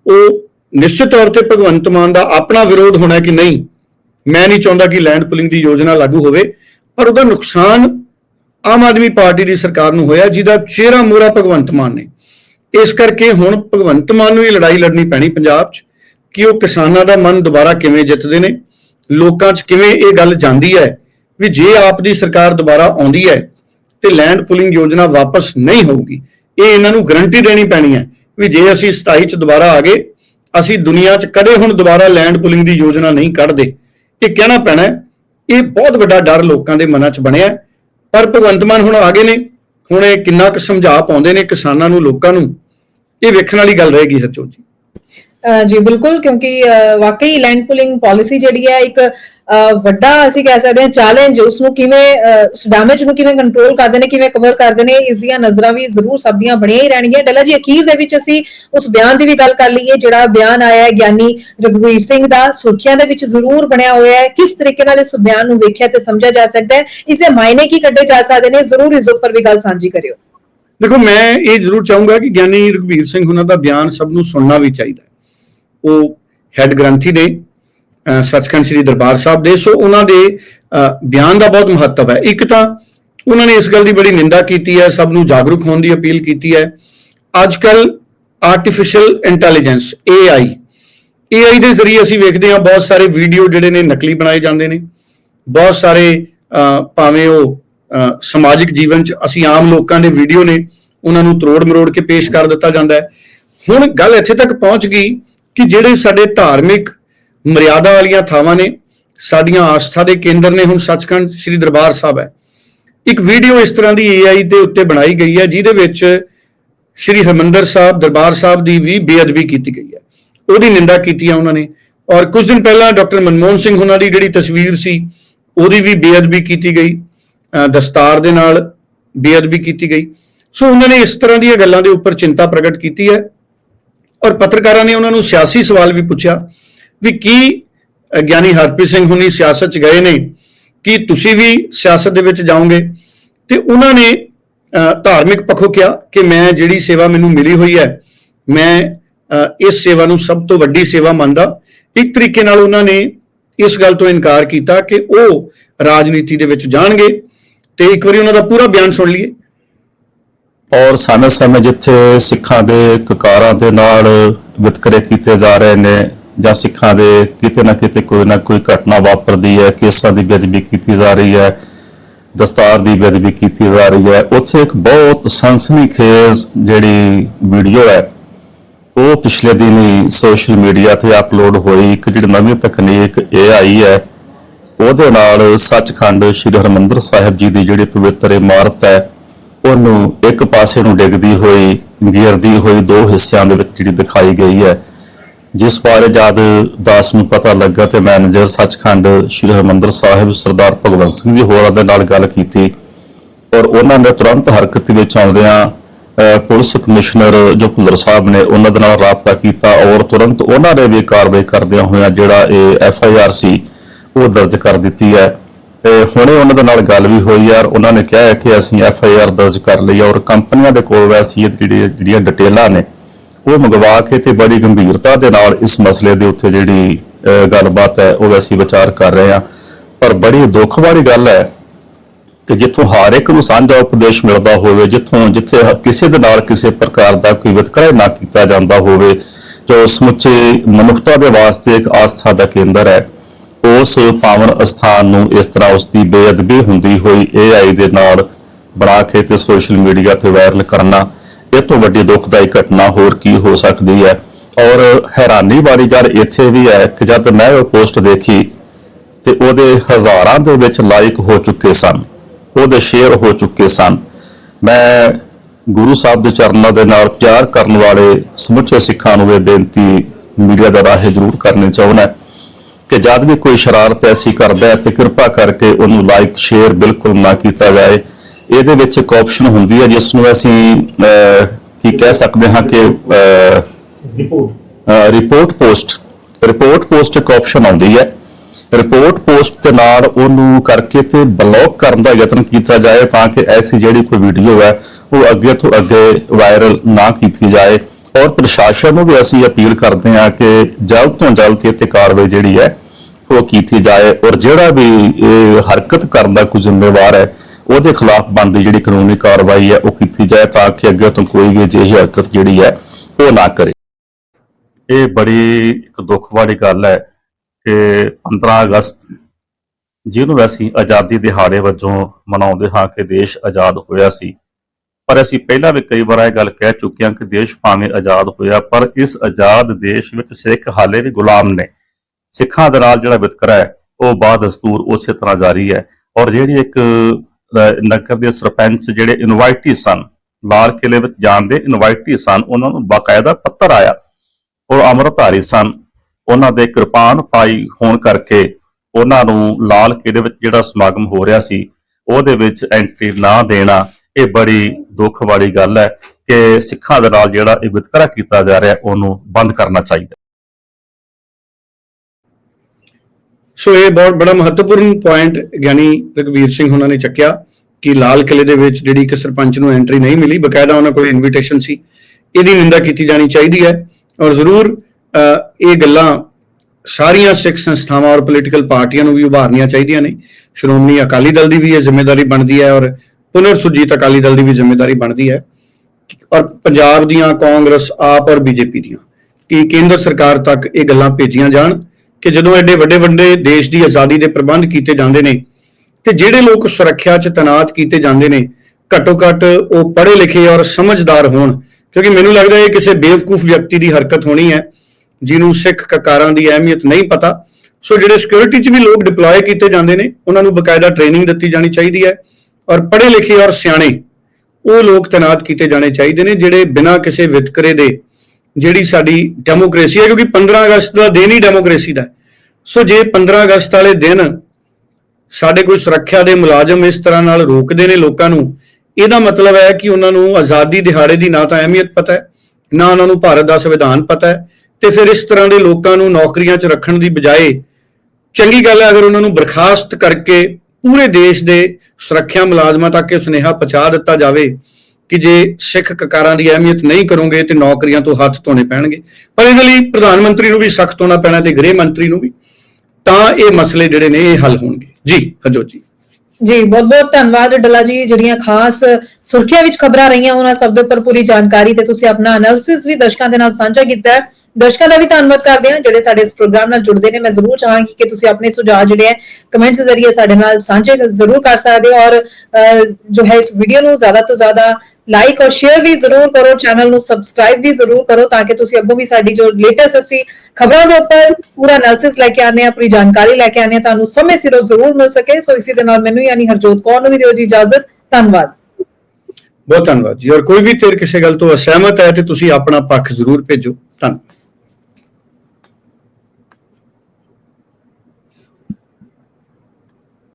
Speaker 2: ਉਹ ਨਿਸ਼ਚਿਤ ਤੌਰ ਤੇ ਭਗਵੰਤ ਮਾਨ ਦਾ ਆਪਣਾ ਵਿਰੋਧ ਹੋਣਾ ਕਿ ਨਹੀਂ, ਮੈਂ ਨਹੀਂ ਚਾਹੁੰਦਾ ਕਿ ਲੈਂਡ ਪੁਲਿੰਗ ਦੀ ਯੋਜਨਾ ਲਾਗੂ ਹੋਵੇ, ਪਰ ਉਹਦਾ ਨੁਕਸਾਨ ਆਮ ਆਦਮੀ ਪਾਰਟੀ ਦੀ ਸਰਕਾਰ ਨੂੰ ਹੋਇਆ, ਜਿਹਦਾ ਚਿਹਰਾ ਮੋਹਰਾ ਭਗਵੰਤ ਮਾਨ ਨੇ ਇਸ ਕਰਕੇ ਹੁਣ ਭਗਵੰਤ ਮਾਨ ਨੂੰ ਇਹ ਲੜਾਈ ਲੜਨੀ ਪੈਣੀ ਪੰਜਾਬ 'ਚ, ਕਿ ਉਹ ਕਿਸਾਨਾਂ ਦਾ ਮਨ ਦੁਬਾਰਾ ਕਿਵੇਂ ਜਿੱਤਦੇ ਨੇ, ਲੋਕਾਂ 'ਚ ਕਿਵੇਂ ਇਹ ਗੱਲ ਜਾਂਦੀ ਹੈ, ਵੀ ਜੇ ਆਪ ਦੀ ਸਰਕਾਰ ਦੁਬਾਰਾ ਆਉਂਦੀ ਹੈ ਤੇ ਲੈਂਡ ਪੁਲਿੰਗ ਯੋਜਨਾ ਵਾਪਸ ਨਹੀਂ ਹੋਊਗੀ, ਇਹ ਇਹਨਾਂ ਨੂੰ ਗਰੰਟੀ ਦੇਣੀ ਪੈਣੀ ਹੈ, ਵੀ ਜੇ ਅਸੀਂ 27 'ਚ ਦੁਬਾਰਾ ਆ ਗਏ, ਅਸੀਂ ਦੁਨੀਆ 'ਚ ਕਦੇ ਹੁਣ ਦੁਬਾਰਾ ਲੈਂਡ ਪੁਲਿੰਗ ਦੀ ਯੋਜਨਾ ਨਹੀਂ ਕੱਢਦੇ ਇਹ ਕਹਿਣਾ ਪੈਣਾ ਇਹ ਬਹੁਤ ਵੱਡਾ ਡਰ ਲੋਕਾਂ ਦੇ ਮਨਾਂ 'ਚ ਬਣਿਆ ਹੈ। ਪਰ ਭਗਵੰਤ ਮਾਨ ਹੁਣ ਆ ਗਏ ਨੇ। ਹੁਣ ਇਹ ਕਿੰਨਾ ਕੁ ਸਮਝਾ ਪਾਉਂਦੇ ਨੇ ਕਿਸਾਨਾਂ ਨੂੰ ਲੋਕਾਂ ਨੂੰ ਇਹ ਵੇਖਣ ਵਾਲੀ ਗੱਲ ਰਹੇਗੀ ਹਰਜੋਤ ਜੀ।
Speaker 1: ਅ, ਜੀ ਬਿਲਕੁਲ ਕਿਉਂਕਿ ਅ, ਵਾਕਈ ਲੈਂਡ ਪੁਲਿੰਗ ਪਾਲਿਸੀ ਜਿਹੜੀ ਹੈ ਇੱਕ ਵੱਡਾ ਅਸੀਂ ਕਹਿ ਸਕਦੇ ਹਾਂ ਚੈਲੰਜ ਉਸ ਨੂੰ ਕਿਵੇਂ ਡੈਮੇਜ ਨੂੰ ਕਿਵੇਂ ਕੰਟਰੋਲ ਕਰਦੇ ਨੇ, ਕਿਵੇਂ ਕਵਰ ਕਰਦੇ ਨੇ, ਇਸ ਦੀਆਂ ਨਜ਼ਰਾਂ ਵੀ ਜ਼ਰੂਰ ਸਭ ਦੀਆਂ ਬਣੀਆਂ ਹੀ ਰਹਿਣਗੀਆਂ। ਡੱਲਾ ਜੀ, ਅਖੀਰ ਦੇ ਵਿੱਚ ਅਸੀਂ ਉਸ ਬਿਆਨ ਦੀ ਵੀ ਗੱਲ ਕਰ ਲਈਏ, ਜਿਹੜਾ ਬਿਆਨ ਆਇਆ ਹੈ ਗਿਆਨੀ ਰਘੁਵੀਰ ਸਿੰਘ ਦਾ, ਸੁਰਖੀਆਂ ਦੇ ਵਿੱਚ ਜ਼ਰੂਰ ਬਣਿਆ ਹੋਇਆ ਹੈ, ਕਿਸ ਤਰੀਕੇ ਨਾਲ ਇਸ ਬਿਆਨ ਨੂੰ ਵੇਖਿਆ ਤੇ ਸਮਝਿਆ ਜਾ ਸਕਦਾ ਹੈ, ਇਸੇ ਮਾਇਨੇ ਕੀ ਕੱਢੇ ਜਾ ਸਕਦੇ ਨੇ, ਜ਼ਰੂਰ ਇਸ ਉੱਪਰ ਵੀ ਗੱਲ ਸਾਂਝੀ ਕਰਿਓ।
Speaker 2: ਦੇਖੋ, ਮੈਂ ਇਹ ਜ਼ਰੂਰ ਚਾਹੂੰਗਾ ਕਿ ਗਿਆਨੀ ਰਘਵੀਰ ਸਿੰਘ ਉਹਨਾਂ ਦਾ ਬਿਆਨ ਸਭ ਨੂੰ ਸੁਣਨਾ ਵੀ ਚਾਹੀਦਾ ਉਹ ਹੈੱਡ ਗ੍ਰੰਥੀ ਦੇ ਸੱਚਖੰਡ ਸ੍ਰੀ ਦਰਬਾਰ ਸਾਹਿਬ ਦੇ। ਸੋ ਉਹਨਾਂ ਦੇ ਬਿਆਨ ਦਾ ਬਹੁਤ ਮਹੱਤਵ ਹੈ। ਇੱਕ ਤਾਂ ਉਹਨਾਂ ਨੇ ਇਸ ਗੱਲ ਦੀ ਬੜੀ ਨਿੰਦਾ ਕੀਤੀ ਹੈ, ਸਭ ਨੂੰ ਜਾਗਰੂਕ ਹੋਣ ਦੀ ਅਪੀਲ ਕੀਤੀ ਹੈ। ਅੱਜ ਕੱਲ ਆਰਟੀਫੀਸ਼ੀਅਲ ਇੰਟੈਲੀਜੈਂਸ AI AI ਦੇ ਜ਼ਰੀਏ ਅਸੀਂ ਵੇਖਦੇ ਹਾਂ ਬਹੁਤ ਸਾਰੇ ਵੀਡੀਓ ਜਿਹੜੇ ਨੇ ਨਕਲੀ ਬਣਾਏ ਜਾਂਦੇ ਨੇ। ਬਹੁਤ ਸਾਰੇ ਭਾਵੇਂ ਉਹ ਸਮਾਜਿਕ ਜੀਵਨ 'ਚ ਅਸੀਂ ਆਮ ਲੋਕਾਂ ਦੇ ਵੀਡੀਓ ਨੇ, ਉਹਨਾਂ ਨੂੰ ਤਰੋੜ ਮਰੋੜ ਕੇ ਪੇਸ਼ ਕਰ ਦਿੱਤਾ ਜਾਂਦਾ ਹੈ। ਹੁਣ ਗੱਲ ਇੱਥੇ ਤੱਕ ਪਹੁੰਚ ਗਈ ਕਿ ਜਿਹੜੇ ਸਾਡੇ ਧਾਰਮਿਕ ਮਰਿਆਦਾ ਵਾਲੀਆਂ ਥਾਵਾਂ ਨੇ, ਸਾਡੀਆਂ ਆਸਥਾ ਦੇ ਕੇਂਦਰ ਨੇ ਹੁਣ ਸੱਚਖੰਡ ਸ੍ਰੀ ਦਰਬਾਰ ਸਾਹਿਬ ਹੈ। ਇੱਕ ਵੀਡੀਓ ਇਸ ਤਰ੍ਹਾਂ ਦੀ AI ਦੇ ਉੱਤੇ ਬਣਾਈ ਗਈ ਹੈ, ਜਿਹਦੇ ਵਿੱਚ ਸ਼੍ਰੀ ਹਰਮੰਦਰ ਸਾਹਿਬ, ਦਰਬਾਰ ਸਾਹਿਬ ਦੀ ਵੀ ਬੇਅਦਬੀ ਕੀਤੀ ਗਈ ਹੈ। ਉਹਦੀ ਨਿੰਦਾ ਕੀਤੀ ਹੈ ਉਹਨਾਂ ਨੇ। ਔਰ ਕੁਝ ਦਿਨ ਪਹਿਲਾਂ ਡਾਕਟਰ ਮਨਮੋਹਨ ਸਿੰਘ ਉਹਨਾਂ ਦੀ ਜਿਹੜੀ ਤਸਵੀਰ ਸੀ, ਉਹਦੀ ਵੀ ਬੇਅਦਬੀ ਕੀਤੀ ਗਈ। ਦਸਤਾਰ ਦੇ ਨਾਲ ਬੇਅਦਬੀ ਕੀਤੀ ਗਈ। ਸੋ ਉਹਨਾਂ ਨੇ ਇਸ ਤਰ੍ਹਾਂ ਦੀਆਂ ਗੱਲਾਂ ਦੇ ਉੱਪਰ ਚਿੰਤਾ ਪ੍ਰਗਟ ਕੀਤੀ ਹੈ। ਔਰ ਪੱਤਰਕਾਰਾਂ ਨੇ ਉਹਨਾਂ ਨੂੰ ਸਿਆਸੀ ਸਵਾਲ ਵੀ ਪੁੱਛਿਆ। ਵੀ ਕੀ ਗਿਆਨੀ ਹਰਪ੍ਰੀਤ ਸਿੰਘ ਹੁਣੀ ਸਿਆਸਤ 'ਚ ਗਏ ਨੇ, ਕਿ ਤੁਸੀਂ ਵੀ ਸਿਆਸਤ ਦੇ ਵਿੱਚ ਜਾਓਗੇ? ਤੇ ਉਹਨਾਂ ਨੇ ਧਾਰਮਿਕ ਪੱਖੋਂ ਕਿਹਾ ਕਿ ਮੈਂ ਜਿਹੜੀ ਸੇਵਾ ਮੈਨੂੰ ਮਿਲੀ ਹੋਈ ਹੈ, ਮੈਂ ਇਸ ਸੇਵਾ ਨੂੰ ਸਭ ਤੋਂ ਵੱਡੀ ਸੇਵਾ ਮੰਨਦਾ। ਇੱਕ ਤਰੀਕੇ ਨਾਲ ਉਹਨਾਂ ਨੇ ਇਸ ਗੱਲ ਤੋਂ ਇਨਕਾਰ ਕੀਤਾ ਕਿ ਉਹ ਰਾਜਨੀਤੀ ਦੇ ਵਿੱਚ ਜਾਣਗੇ ਤੇ ਇੱਕ ਵਾਰੀ ਉਹਨਾਂ ਦਾ ਪੂਰਾ ਬਿਆਨ ਸੁਣ ਲਈਏ।
Speaker 4: ਔਰ ਸਮੇਂ-ਸਮੇਂ ਜਿੱਥੇ ਸਿੱਖਾਂ ਦੇ ਕਕਾਰਾਂ ਦੇ ਨਾਲ ਵਿਤਕਰੇ ਕੀਤੇ ਜਾ ਰਹੇ ਨੇ ਜਾਂ ਸਿੱਖਾਂ ਦੇ ਕਿਤੇ ਨਾ ਕਿਤੇ ਕੋਈ ਨਾ ਕੋਈ ਘਟਨਾ ਵਾਪਰਦੀ ਹੈ, ਕੇਸਾਂ ਦੀ ਬੇਅਦਬੀ ਕੀਤੀ ਜਾ ਰਹੀ ਹੈ, ਦਸਤਾਰ ਦੀ ਬੇਅਦਬੀ ਕੀਤੀ ਜਾ ਰਹੀ ਹੈ। ਉੱਥੇ ਇੱਕ ਬਹੁਤ ਸਨਸਨੀਖੇਜ਼ ਜਿਹੜੀ ਵੀਡੀਓ ਹੈ, ਉਹ ਪਿਛਲੇ ਦਿਨ ਹੀ ਸੋਸ਼ਲ ਮੀਡੀਆ ਤੇ ਅਪਲੋਡ ਹੋਈ। ਇੱਕ ਜਿਹੜੀ ਨਵੀਂ ਤਕਨੀਕ AI ਹੈ, ਉਹਦੇ ਨਾਲ ਸੱਚਖੰਡ ਸ੍ਰੀ ਹਰਮੰਦਰ ਸਾਹਿਬ ਜੀ ਦੀ ਜਿਹੜੀ ਪਵਿੱਤਰ ਇਮਾਰਤ ਹੈ, ਉਹਨੂੰ ਇੱਕ ਪਾਸੇ ਨੂੰ ਡਿੱਗਦੀ ਹੋਈ, ਗਿਰਦੀ ਹੋਈ ਦੋ ਹਿੱਸਿਆਂ ਦੇ ਵਿੱਚ ਜਿਹੜੀ ਦਿਖਾਈ ਗਈ ਹੈ। ਜਿਸ ਬਾਰੇ ਜਦ ਦਾਸ ਨੂੰ ਪਤਾ ਲੱਗਾ ਤੇ ਮੈਨੇਜਰ ਸੱਚਖੰਡ ਸ੍ਰੀ ਹਰਮੰਦਰ ਸਾਹਿਬ ਸਰਦਾਰ ਭਗਵੰਤ ਸਿੰਘ ਜੀ ਹੋਰਾਂ ਦੇ ਨਾਲ ਗੱਲ ਕੀਤੀ ਔਰ ਉਹਨਾਂ ਨੇ ਤੁਰੰਤ ਹਰਕਤ ਵਿੱਚ ਆਉਂਦਿਆਂ ਪੁਲਿਸ ਕਮਿਸ਼ਨਰ ਜੋ ਭੁੱਲਰ ਸਾਹਿਬ ਨੇ ਉਹਨਾਂ ਦੇ ਨਾਲ ਰਾਬਤਾ ਕੀਤਾ ਔਰ ਤੁਰੰਤ ਉਹਨਾਂ ਨੇ ਵੀ ਕਾਰਵਾਈ ਕਰਦਿਆਂ ਹੋਇਆਂ ਜਿਹੜਾ ਇਹ ਐਫ ਆਈ ਆਰ ਸੀ ਉਹ ਦਰਜ ਕਰ ਦਿੱਤੀ ਹੈ। ਹੁਣੇ ਉਹਨਾਂ ਦੇ ਨਾਲ ਗੱਲ ਵੀ ਹੋਈ ਯਾਰ ਉਹਨਾਂ ਨੇ ਕਿਹਾ ਹੈ ਕਿ ਅਸੀਂ ਐਫ ਆਈ ਆਰ ਦਰਜ ਕਰ ਲਈ ਔਰ ਕੰਪਨੀਆਂ ਦੇ ਕੋਲ ਵੈਸੀ ਜਿਹੜੀ ਜਿਹੜੀਆਂ ਡਿਟੇਲਾਂ ਨੇ ਉਹ ਮੰਗਵਾ ਕੇ ਤੇ ਬੜੀ ਗੰਭੀਰਤਾ ਦੇ ਨਾਲ ਇਸ ਮਸਲੇ ਦੇ ਉੱਤੇ ਜਿਹੜੀ ਗੱਲਬਾਤ ਹੈ, ਉਹ ਅਸੀਂ ਵਿਚਾਰ ਕਰ ਰਹੇ ਹਾਂ। ਪਰ ਬੜੀ ਦੁੱਖ ਵਾਲੀ ਗੱਲ ਹੈ ਕਿ ਜਿੱਥੋਂ ਹਰ ਇੱਕ ਨੂੰ ਸਾਂਝਾ ਉਪਦੇਸ਼ ਮਿਲਦਾ ਹੋਵੇ, ਜਿੱਥੋਂ, ਜਿੱਥੇ ਕਿਸੇ ਦੇ ਨਾਲ ਕਿਸੇ ਪ੍ਰਕਾਰ ਦਾ ਕੋਈ ਵਿਤਕਰਾ ਨਾ ਕੀਤਾ ਜਾਂਦਾ ਹੋਵੇ, ਜੋ ਸਮੁੱਚੇ ਮਨੁੱਖਤਾ ਦੇ ਵਾਸਤੇ ਇੱਕ ਆਸਥਾ ਦਾ ਕੇਂਦਰ ਹੈ, ਉਸ ਪਾਵਨ ਅਸਥਾਨ ਨੂੰ ਇਸ ਤਰ੍ਹਾਂ ਉਸ ਦੀ ਬੇਅਦਬੀ ਹੁੰਦੀ ਹੋਈ AI ਦੇ ਨਾਲ ਬਣਾ ਕੇ ਤੇ ਸੋਸ਼ਲ ਮੀਡੀਆ ਤੇ ਵਾਇਰਲ ਕਰਨਾ ਇਹ ਤੋਂ ਵੱਡੀ ਦੁਖਦਾਈ ਘਟਨਾ ਹੋਰ ਕੀ ਹੋ ਸਕਦੀ ਹੈ? ਔਰ ਹੈਰਾਨੀ ਵਾਲੀ ਗੱਲ ਇੱਥੇ ਵੀ ਹੈ ਕਿ ਜਦ ਮੈਂ ਉਹ ਪੋਸਟ ਦੇਖੀ ਤੇ ਉਹਦੇ ਹਜ਼ਾਰਾਂ ਦੇ ਵਿੱਚ ਲਾਈਕ ਹੋ ਚੁੱਕੇ ਸਨ, ਉਹਦੇ ਸ਼ੇਅਰ ਹੋ ਚੁੱਕੇ ਸਨ। ਮੈਂ ਗੁਰੂ ਸਾਹਿਬ ਦੇ ਚਰਨਾਂ ਦੇ ਨਾਲ ਪਿਆਰ ਕਰਨ ਵਾਲੇ ਸਮੁੱਚੇ ਸਿੱਖਾਂ ਨੂੰ ਇਹ ਬੇਨਤੀ ਮੀਡੀਆ ਦਾ ਰਾਹ ਜ਼ਰੂਰ ਕਰਨੀ ਚਾਹੁੰਦਾ ਕਿ ਜਦ ਵੀ ਕੋਈ ਸ਼ਰਾਰਤ ਐਸੀ ਕਰਦਾ ਹੈ ਤੇ ਕਿਰਪਾ ਕਰਕੇ ਉਹਨੂੰ ਲਾਈਕ ਸ਼ੇਅਰ ਬਿਲਕੁਲ ਨਾ ਕੀਤਾ ਜਾਏ। ਇਹਦੇ ਵਿੱਚ ਇੱਕ ਆਪਸ਼ਨ ਹੁੰਦੀ ਹੈ ਜਿਸ ਨੂੰ ਅਸੀਂ ਕੀ ਕਹਿ ਸਕਦੇ ਹਾਂ ਕਿ ਰਿਪੋਰਟ ਪੋਸਟ ਰਿਪੋਰਟ ਪੋਸਟ ਇੱਕ ਆਪਸ਼ਨ ਆਉਂਦੀ ਹੈ। ਰਿਪੋਰਟ ਪੋਸਟ ਦੇ ਨਾਲ ਉਹਨੂੰ ਕਰਕੇ ਤੇ ਬਲੌਕ ਕਰਨ ਦਾ ਯਤਨ ਕੀਤਾ ਜਾਏ ਤਾਂ ਕਿ ਐਸੀ ਜਿਹੜੀ ਕੋਈ ਵੀਡੀਓ ਹੈ ਉਹ ਅੱਗੇ ਤੋਂ ਅੱਗੇ ਵਾਇਰਲ ਨਾ ਕੀਤੀ ਜਾਏ। ਔਰ ਪ੍ਰਸ਼ਾਸਨ ਨੂੰ ਵੀ ਅਸੀਂ ਅਪੀਲ ਕਰਦੇ ਹਾਂ ਕਿ ਜਲਦ ਤੋਂ ਜਲਦ ਇਹ ਤੇ ਕਾਰਵਾਈ ਜਿਹੜੀ ਹੈ ਉਹ ਕੀਤੀ ਜਾਏ। ਔਰ ਜਿਹੜਾ ਵੀ ਹਰਕਤ ਕਰਨ ਦਾ ਕੋਈ ਜ਼ਿੰਮੇਵਾਰ ਹੈ ਉਹਦੇ ਖਿਲਾਫ ਬਣਦੀ ਜਿਹੜੀ ਕਾਨੂੰਨੀ ਕਾਰਵਾਈ ਹੈ, ਉਹ ਕੀਤੀ ਜਾਏ ਤਾਂ ਕਿ ਅੱਗੇ ਤੋਂ ਕੋਈ ਵੀ ਅਜਿਹੀ ਹਰਕਤ ਜਿਹੜੀ ਹੈ, ਉਹ ਨਾ ਕਰੇ। ਇਹ ਬੜੀ ਇੱਕ ਦੁੱਖ ਵਾਲੀ ਗੱਲ ਹੈ ਕਿ 15 ਅਗਸਤ ਜਿਹਨੂੰ ਅਸੀਂ ਆਜ਼ਾਦੀ ਦਿਹਾੜੇ ਵਜੋਂ ਮਨਾਉਂਦੇ ਹਾਂ ਕਿ ਦੇਸ਼ ਆਜ਼ਾਦ ਹੋਇਆ ਸੀ, ਪਰ ਅਸੀਂ ਪਹਿਲਾਂ ਵੀ ਕਈ ਵਾਰ ਇਹ ਗੱਲ ਕਹਿ ਚੁੱਕੇ ਹਾਂ ਕਿ ਦੇਸ਼ ਭਾਵੇਂ ਆਜ਼ਾਦ ਹੋਇਆ, ਪਰ ਇਸ ਆਜ਼ਾਦ ਦੇਸ਼ ਵਿੱਚ ਸਿੱਖ ਹਾਲੇ ਵੀ ਗੁਲਾਮ ਨੇ। ਸਿੱਖਾਂ ਦੇ ਨਾਲ ਜਿਹੜਾ ਵਿਤਕਰਾ ਹੈ, ਉਹ ਬਾਦ ਦਸਤੂਰ ਉਸੇ ਤਰ੍ਹਾਂ ਜਾਰੀ ਹੈ। ਔਰ ਜਿਹੜੀ ਇੱਕ ਨਗਰ ਦੇ ਸਰਪੰਚ ਜਿਹੜੇ ਇਨਵਾਈਟੀ ਸਨ, ਲਾਲ ਕਿਲੇ ਵਿੱਚ ਜਾਣ ਦੇ ਇਨਵਾਈਟੀ ਸਨ, ਉਹਨਾਂ ਨੂੰ ਬਾਕਾਇਦਾ ਪੱਤਰ ਆਇਆ ਉਹ ਅੰਮ੍ਰਿਤਧਾਰੀ ਸਨ। ਉਹਨਾਂ ਦੇ ਕਿਰਪਾਨ ਪਾਈ ਹੋਣ ਕਰਕੇ ਉਹਨਾਂ ਨੂੰ ਲਾਲ ਕਿਲੇ ਵਿੱਚ ਜਿਹੜਾ ਸਮਾਗਮ ਹੋ ਰਿਹਾ ਸੀ, ਉਹਦੇ ਵਿੱਚ ਐਂਟਰੀ ਨਾ ਦੇਣਾ, ਇਹ ਬੜੀ ਦੁੱਖ ਵਾਲੀ ਗੱਲ ਹੈ ਕਿ ਸਿੱਖਾਂ ਦੇ ਨਾਲ ਜਿਹੜਾ ਇਹ ਵਿਤਕਰਾ ਕੀਤਾ ਜਾ ਰਿਹਾ, ਉਹਨੂੰ ਬੰਦ ਕਰਨਾ ਚਾਹੀਦਾ।
Speaker 2: ਸੋ ਇਹ ਬਹੁਤ ਬੜਾ ਮਹੱਤਵਪੂਰਨ ਪੁਆਇੰਟ ਗਿਆਨੀ ਰਘਵੀਰ ਸਿੰਘ ਉਹਨਾਂ ਨੇ ਚੱਕਿਆ ਕਿ ਲਾਲ ਕਿਲੇ ਦੇ ਵਿੱਚ ਜਿਹੜੀ ਇੱਕ ਸਰਪੰਚ ਨੂੰ ਐਂਟਰੀ ਨਹੀਂ ਮਿਲੀ, ਬਕਾਇਦਾ ਉਹਨਾਂ ਕੋਲ ਇਨਵੀਟੇਸ਼ਨ ਸੀ। ਇਹਦੀ ਨਿੰਦਾ ਕੀਤੀ ਜਾਣੀ ਚਾਹੀਦੀ ਹੈ ਔਰ ਜ਼ਰੂਰ ਇਹ ਗੱਲਾਂ ਸਾਰੀਆਂ ਸਿੱਖ ਸੰਸਥਾਵਾਂ ਔਰ ਪੋਲੀਟੀਕਲ ਪਾਰਟੀਆਂ ਨੂੰ ਵੀ ਉਭਾਰਨੀਆਂ ਚਾਹੀਦੀਆਂ ਨੇ। ਸ਼੍ਰੋਮਣੀ ਅਕਾਲੀ ਦਲ ਦੀ ਵੀ ਇਹ ਜ਼ਿੰਮੇਵਾਰੀ ਬਣਦੀ ਹੈ ਔਰ ਪੁਨਰ ਸੁਰਜੀਤ ਅਕਾਲੀ ਦਲ ਦੀ ਵੀ ਜ਼ਿੰਮੇਵਾਰੀ ਬਣਦੀ ਹੈ। ਔਰ ਪੰਜਾਬ ਦੀਆਂ ਕਾਂਗਰਸ, ਆਪ ਔਰ ਬੀਜੇਪੀ ਦੀਆਂ। ਕਿ ਕੇਂਦਰ ਸਰਕਾਰ ਤੱਕ ਇਹ ਗੱਲਾਂ ਭੇਜੀਆਂ ਜਾਣ ਕਿ ਜਦੋਂ ਐਡੇ ਵੱਡੇ ਵੱਡੇ ਦੇਸ਼ ਦੀ ਆਜ਼ਾਦੀ ਦੇ ਪ੍ਰਬੰਧ ਕੀਤੇ ਜਾਂਦੇ ਨੇ ਤੇ ਜਿਹੜੇ ਲੋਕ ਸੁਰੱਖਿਆ 'ਚ ਤੈਨਾਤ ਕੀਤੇ ਜਾਂਦੇ ਨੇ, ਘੱਟੋ ਘੱਟ ਉਹ ਪੜ੍ਹੇ ਲਿਖੇ ਔਰ ਸਮਝਦਾਰ ਹੋਣ, ਕਿਉਂਕਿ ਮੈਨੂੰ ਲੱਗਦਾ ਇਹ ਕਿਸੇ ਬੇਵਕੂਫ ਵਿਅਕਤੀ ਦੀ ਹਰਕਤ ਹੋਣੀ ਹੈ, ਜਿਹਨੂੰ ਸਿੱਖ ਕਕਾਰਾਂ ਦੀ ਅਹਿਮੀਅਤ ਨਹੀਂ ਪਤਾ। ਸੋ ਜਿਹੜੇ ਸਿਕਿਉਰਿਟੀ 'ਚ ਵੀ ਲੋਕ ਡਿਪਲੋਏ ਕੀਤੇ ਜਾਂਦੇ ਨੇ, ਉਹਨਾਂ ਨੂੰ ਬਕਾਇਦਾ ਟ੍ਰੇਨਿੰਗ ਦਿੱਤੀ ਜਾਣੀ ਚਾਹੀਦੀ ਹੈ ਔਰ ਪੜ੍ਹੇ ਲਿਖੇ ਔਰ ਸਿਆਣੇ ਉਹ ਲੋਕ ਤੈਨਾਤ ਕੀਤੇ ਜਾਣੇ ਚਾਹੀਦੇ ਨੇ, ਜਿਹੜੇ ਬਿਨਾਂ ਕਿਸੇ ਵਿਤਕਰੇ ਦੇ ਜਿਹੜੀ ਸਾਡੀ ਡੈਮੋਕ੍ਰੇਸੀ ਹੈ, ਕਿਉਂਕਿ 15 ਅਗਸਤ ਦਾ ਦਿਨ ਹੀ ਡੈਮੋਕ੍ਰੇਸੀ ਦਾ ਸੋ ਜੇ 15 ਅਗਸਤ ਵਾਲੇ ਦਿਨ ਸਾਡੇ ਕੋਈ ਸੁਰੱਖਿਆ ਦੇ ਮੁਲਾਜ਼ਮ ਇਸ ਤਰ੍ਹਾਂ ਨਾਲ ਰੋਕਦੇ ਨੇ ਲੋਕਾਂ ਨੂੰ, ਇਹਦਾ ਮਤਲਬ ਹੈ ਕਿ ਉਹਨਾਂ ਨੂੰ ਆਜ਼ਾਦੀ ਦਿਹਾੜੇ ਦੀ ਨਾ ਤਾਂ ਅਹਿਮੀਅਤ ਪਤਾ ਹੈ, ਨਾ ਉਹਨਾਂ ਨੂੰ ਭਾਰਤ ਦਾ ਸੰਵਿਧਾਨ ਪਤਾ ਹੈ, ਤੇ ਫਿਰ ਇਸ ਤਰ੍ਹਾਂ ਦੇ ਲੋਕਾਂ ਨੂੰ ਨੌਕਰੀਆਂ 'ਚ ਰੱਖਣ ਦੀ ਬਜਾਏ ਚੰਗੀ ਗੱਲ ਹੈ, ਅਗਰ ਉਹਨਾਂ ਨੂੰ ਬਰਖਾਸਤ ਕਰਕੇ ਪੂਰੇ ਦੇਸ਼ ਦੇ ਸੁਰੱਖਿਆ ਮੁਲਾਜ਼ਮਾਂ ਤੱਕ ਇਹ ਸੁਨੇਹਾ ਪਹੁੰਚਾ ਦਿੱਤਾ ਜਾਵੇ ਕਿ ਜੇ ਸਿੱਖ ਕਕਾਰਾਂ ਦੀ ਅਹਿਮੀਅਤ ਨਹੀਂ ਕਰੋਗੇ ਤੇ ਨੌਕਰੀਆਂ ਤੋਂ ਹੱਥ ਧੋਣੇ ਪੈਣਗੇ। ਪਰ ਇਹਦੇ ਲਈ ਪ੍ਰਧਾਨ ਮੰਤਰੀ ਨੂੰ ਵੀ ਸਖਤ ਹੋਣਾ ਪੈਣਾ ਤੇ ਗ੍ਰਹਿ ਮੰਤਰੀ ਨੂੰ ਵੀ। ਤਾਂ ਇਹ ਮਸਲੇ ਜਿਹੜੇ ਨੇ ਇਹ ਹੱਲ ਹੋਣਗੇ। ਜੀ ਹਜੋ ਜੀ।
Speaker 1: ਜੀ ਬਹੁਤ ਬਹੁਤ ਧੰਨਵਾਦ ਡੱਲਾ ਜੀ ਜਿਹੜੀਆਂ ਖਾਸ ਸੁਰਖੀਆਂ ਵਿੱਚ ਖਬਰਾਂ ਰਹੀਆਂ ਉਹਨਾਂ ਸਭ ਦੇ ਉੱਪਰ ਪੂਰੀ ਜਾਣਕਾਰੀ ਤੇ ਤੁਸੀਂ ਆਪਣਾ ਐਨਾਲਿਸਿਸ ਵੀ ਦਰਸ਼ਕਾਂ ਦੇ ਨਾਲ ਸਾਂਝਾ ਕੀਤਾ ਹੈ। ਦਰਸ਼ਕਾਂ ਦਾ ਵੀ ਧੰਨਵਾਦ ਕਰਦੇ ਹਾਂ ਜਿਹੜੇ ਸਾਡੇ ਇਸ ਪ੍ਰੋਗਰਾਮ ਨਾਲ ਜੁੜਦੇ ਨੇ। ਮੈਂ ਜ਼ਰੂਰ ਚਾਹਾਂਗੀ ਕਿ ਤੁਸੀਂ ਆਪਣੇ ਸੁਝਾਅ ਜਿਹੜੇ ਹੈ ਕਮੈਂਟਸ ਜ਼ਰੀਏ ਸਾਡੇ ਨਾਲ ਸਾਂਝੇ ਜ਼ਰੂਰ ਕਰ ਸਕਦੇ ਹੋ। ਔਰ ਅਹ, ਜੋ ਹੈ ਇਸ ਵੀਡੀਓ ਨੂੰ ਜ਼ਿਆਦਾ ਤੋਂ ਜ਼ਿਆਦਾ ਲਾਈਕ ਔਰ ਸ਼ੇਅਰ ਵੀ ਜ਼ਰੂਰ ਕਰੋ ਚੈਨਲ ਨੂੰ ਸਬਸਕ੍ਰਾਈਬ ਵੀ ਜ਼ਰੂਰ ਕਰੋ ਤਾਂ ਕਿ ਤੁਸੀਂ ਅੱਗੋਂ ਵੀ ਸਾਡੀ ਜੋ ਲੇਟੈਸਟ ਅਸੀਂ ਖਬਰਾਂ ਦੇ ਉੱਪਰ ਪੂਰਾ ਐਨਾਲਿਸਿਸ ਲੈ ਕੇ ਆਉਂਦੇ ਹਾਂ, ਪੂਰੀ ਜਾਣਕਾਰੀ ਲੈ ਕੇ ਆਉਂਦੇ ਹਾਂ, ਤੁਹਾਨੂੰ ਸਮੇਂ ਸਿਰ ਜ਼ਰੂਰ ਮਿਲ ਸਕੇ। ਸੋ ਇਸੇ ਦੇ ਨਾਲ ਮੈਨੂੰ ਯਾਨੀ ਹਰਜੋਤ ਕੌਰ ਨੂੰ ਵੀ ਦਿਓ ਜੀ ਇਜਾਜ਼ਤ। ਧੰਨਵਾਦ।
Speaker 2: ਬਹੁਤ ਧੰਨਵਾਦ ਜੀ। ਔਰ ਕੋਈ ਵੀ ਤੇਰ ਕਿਸੇ ਗੱਲ ਤੋਂ ਅਸਹਿਮਤ ਹੈ ਤੇ ਤੁਸੀਂ ਆਪਣਾ ਪੱਖ ਜ਼ਰੂਰ ਭੇਜੋ। ਧੰਨਵਾਦ।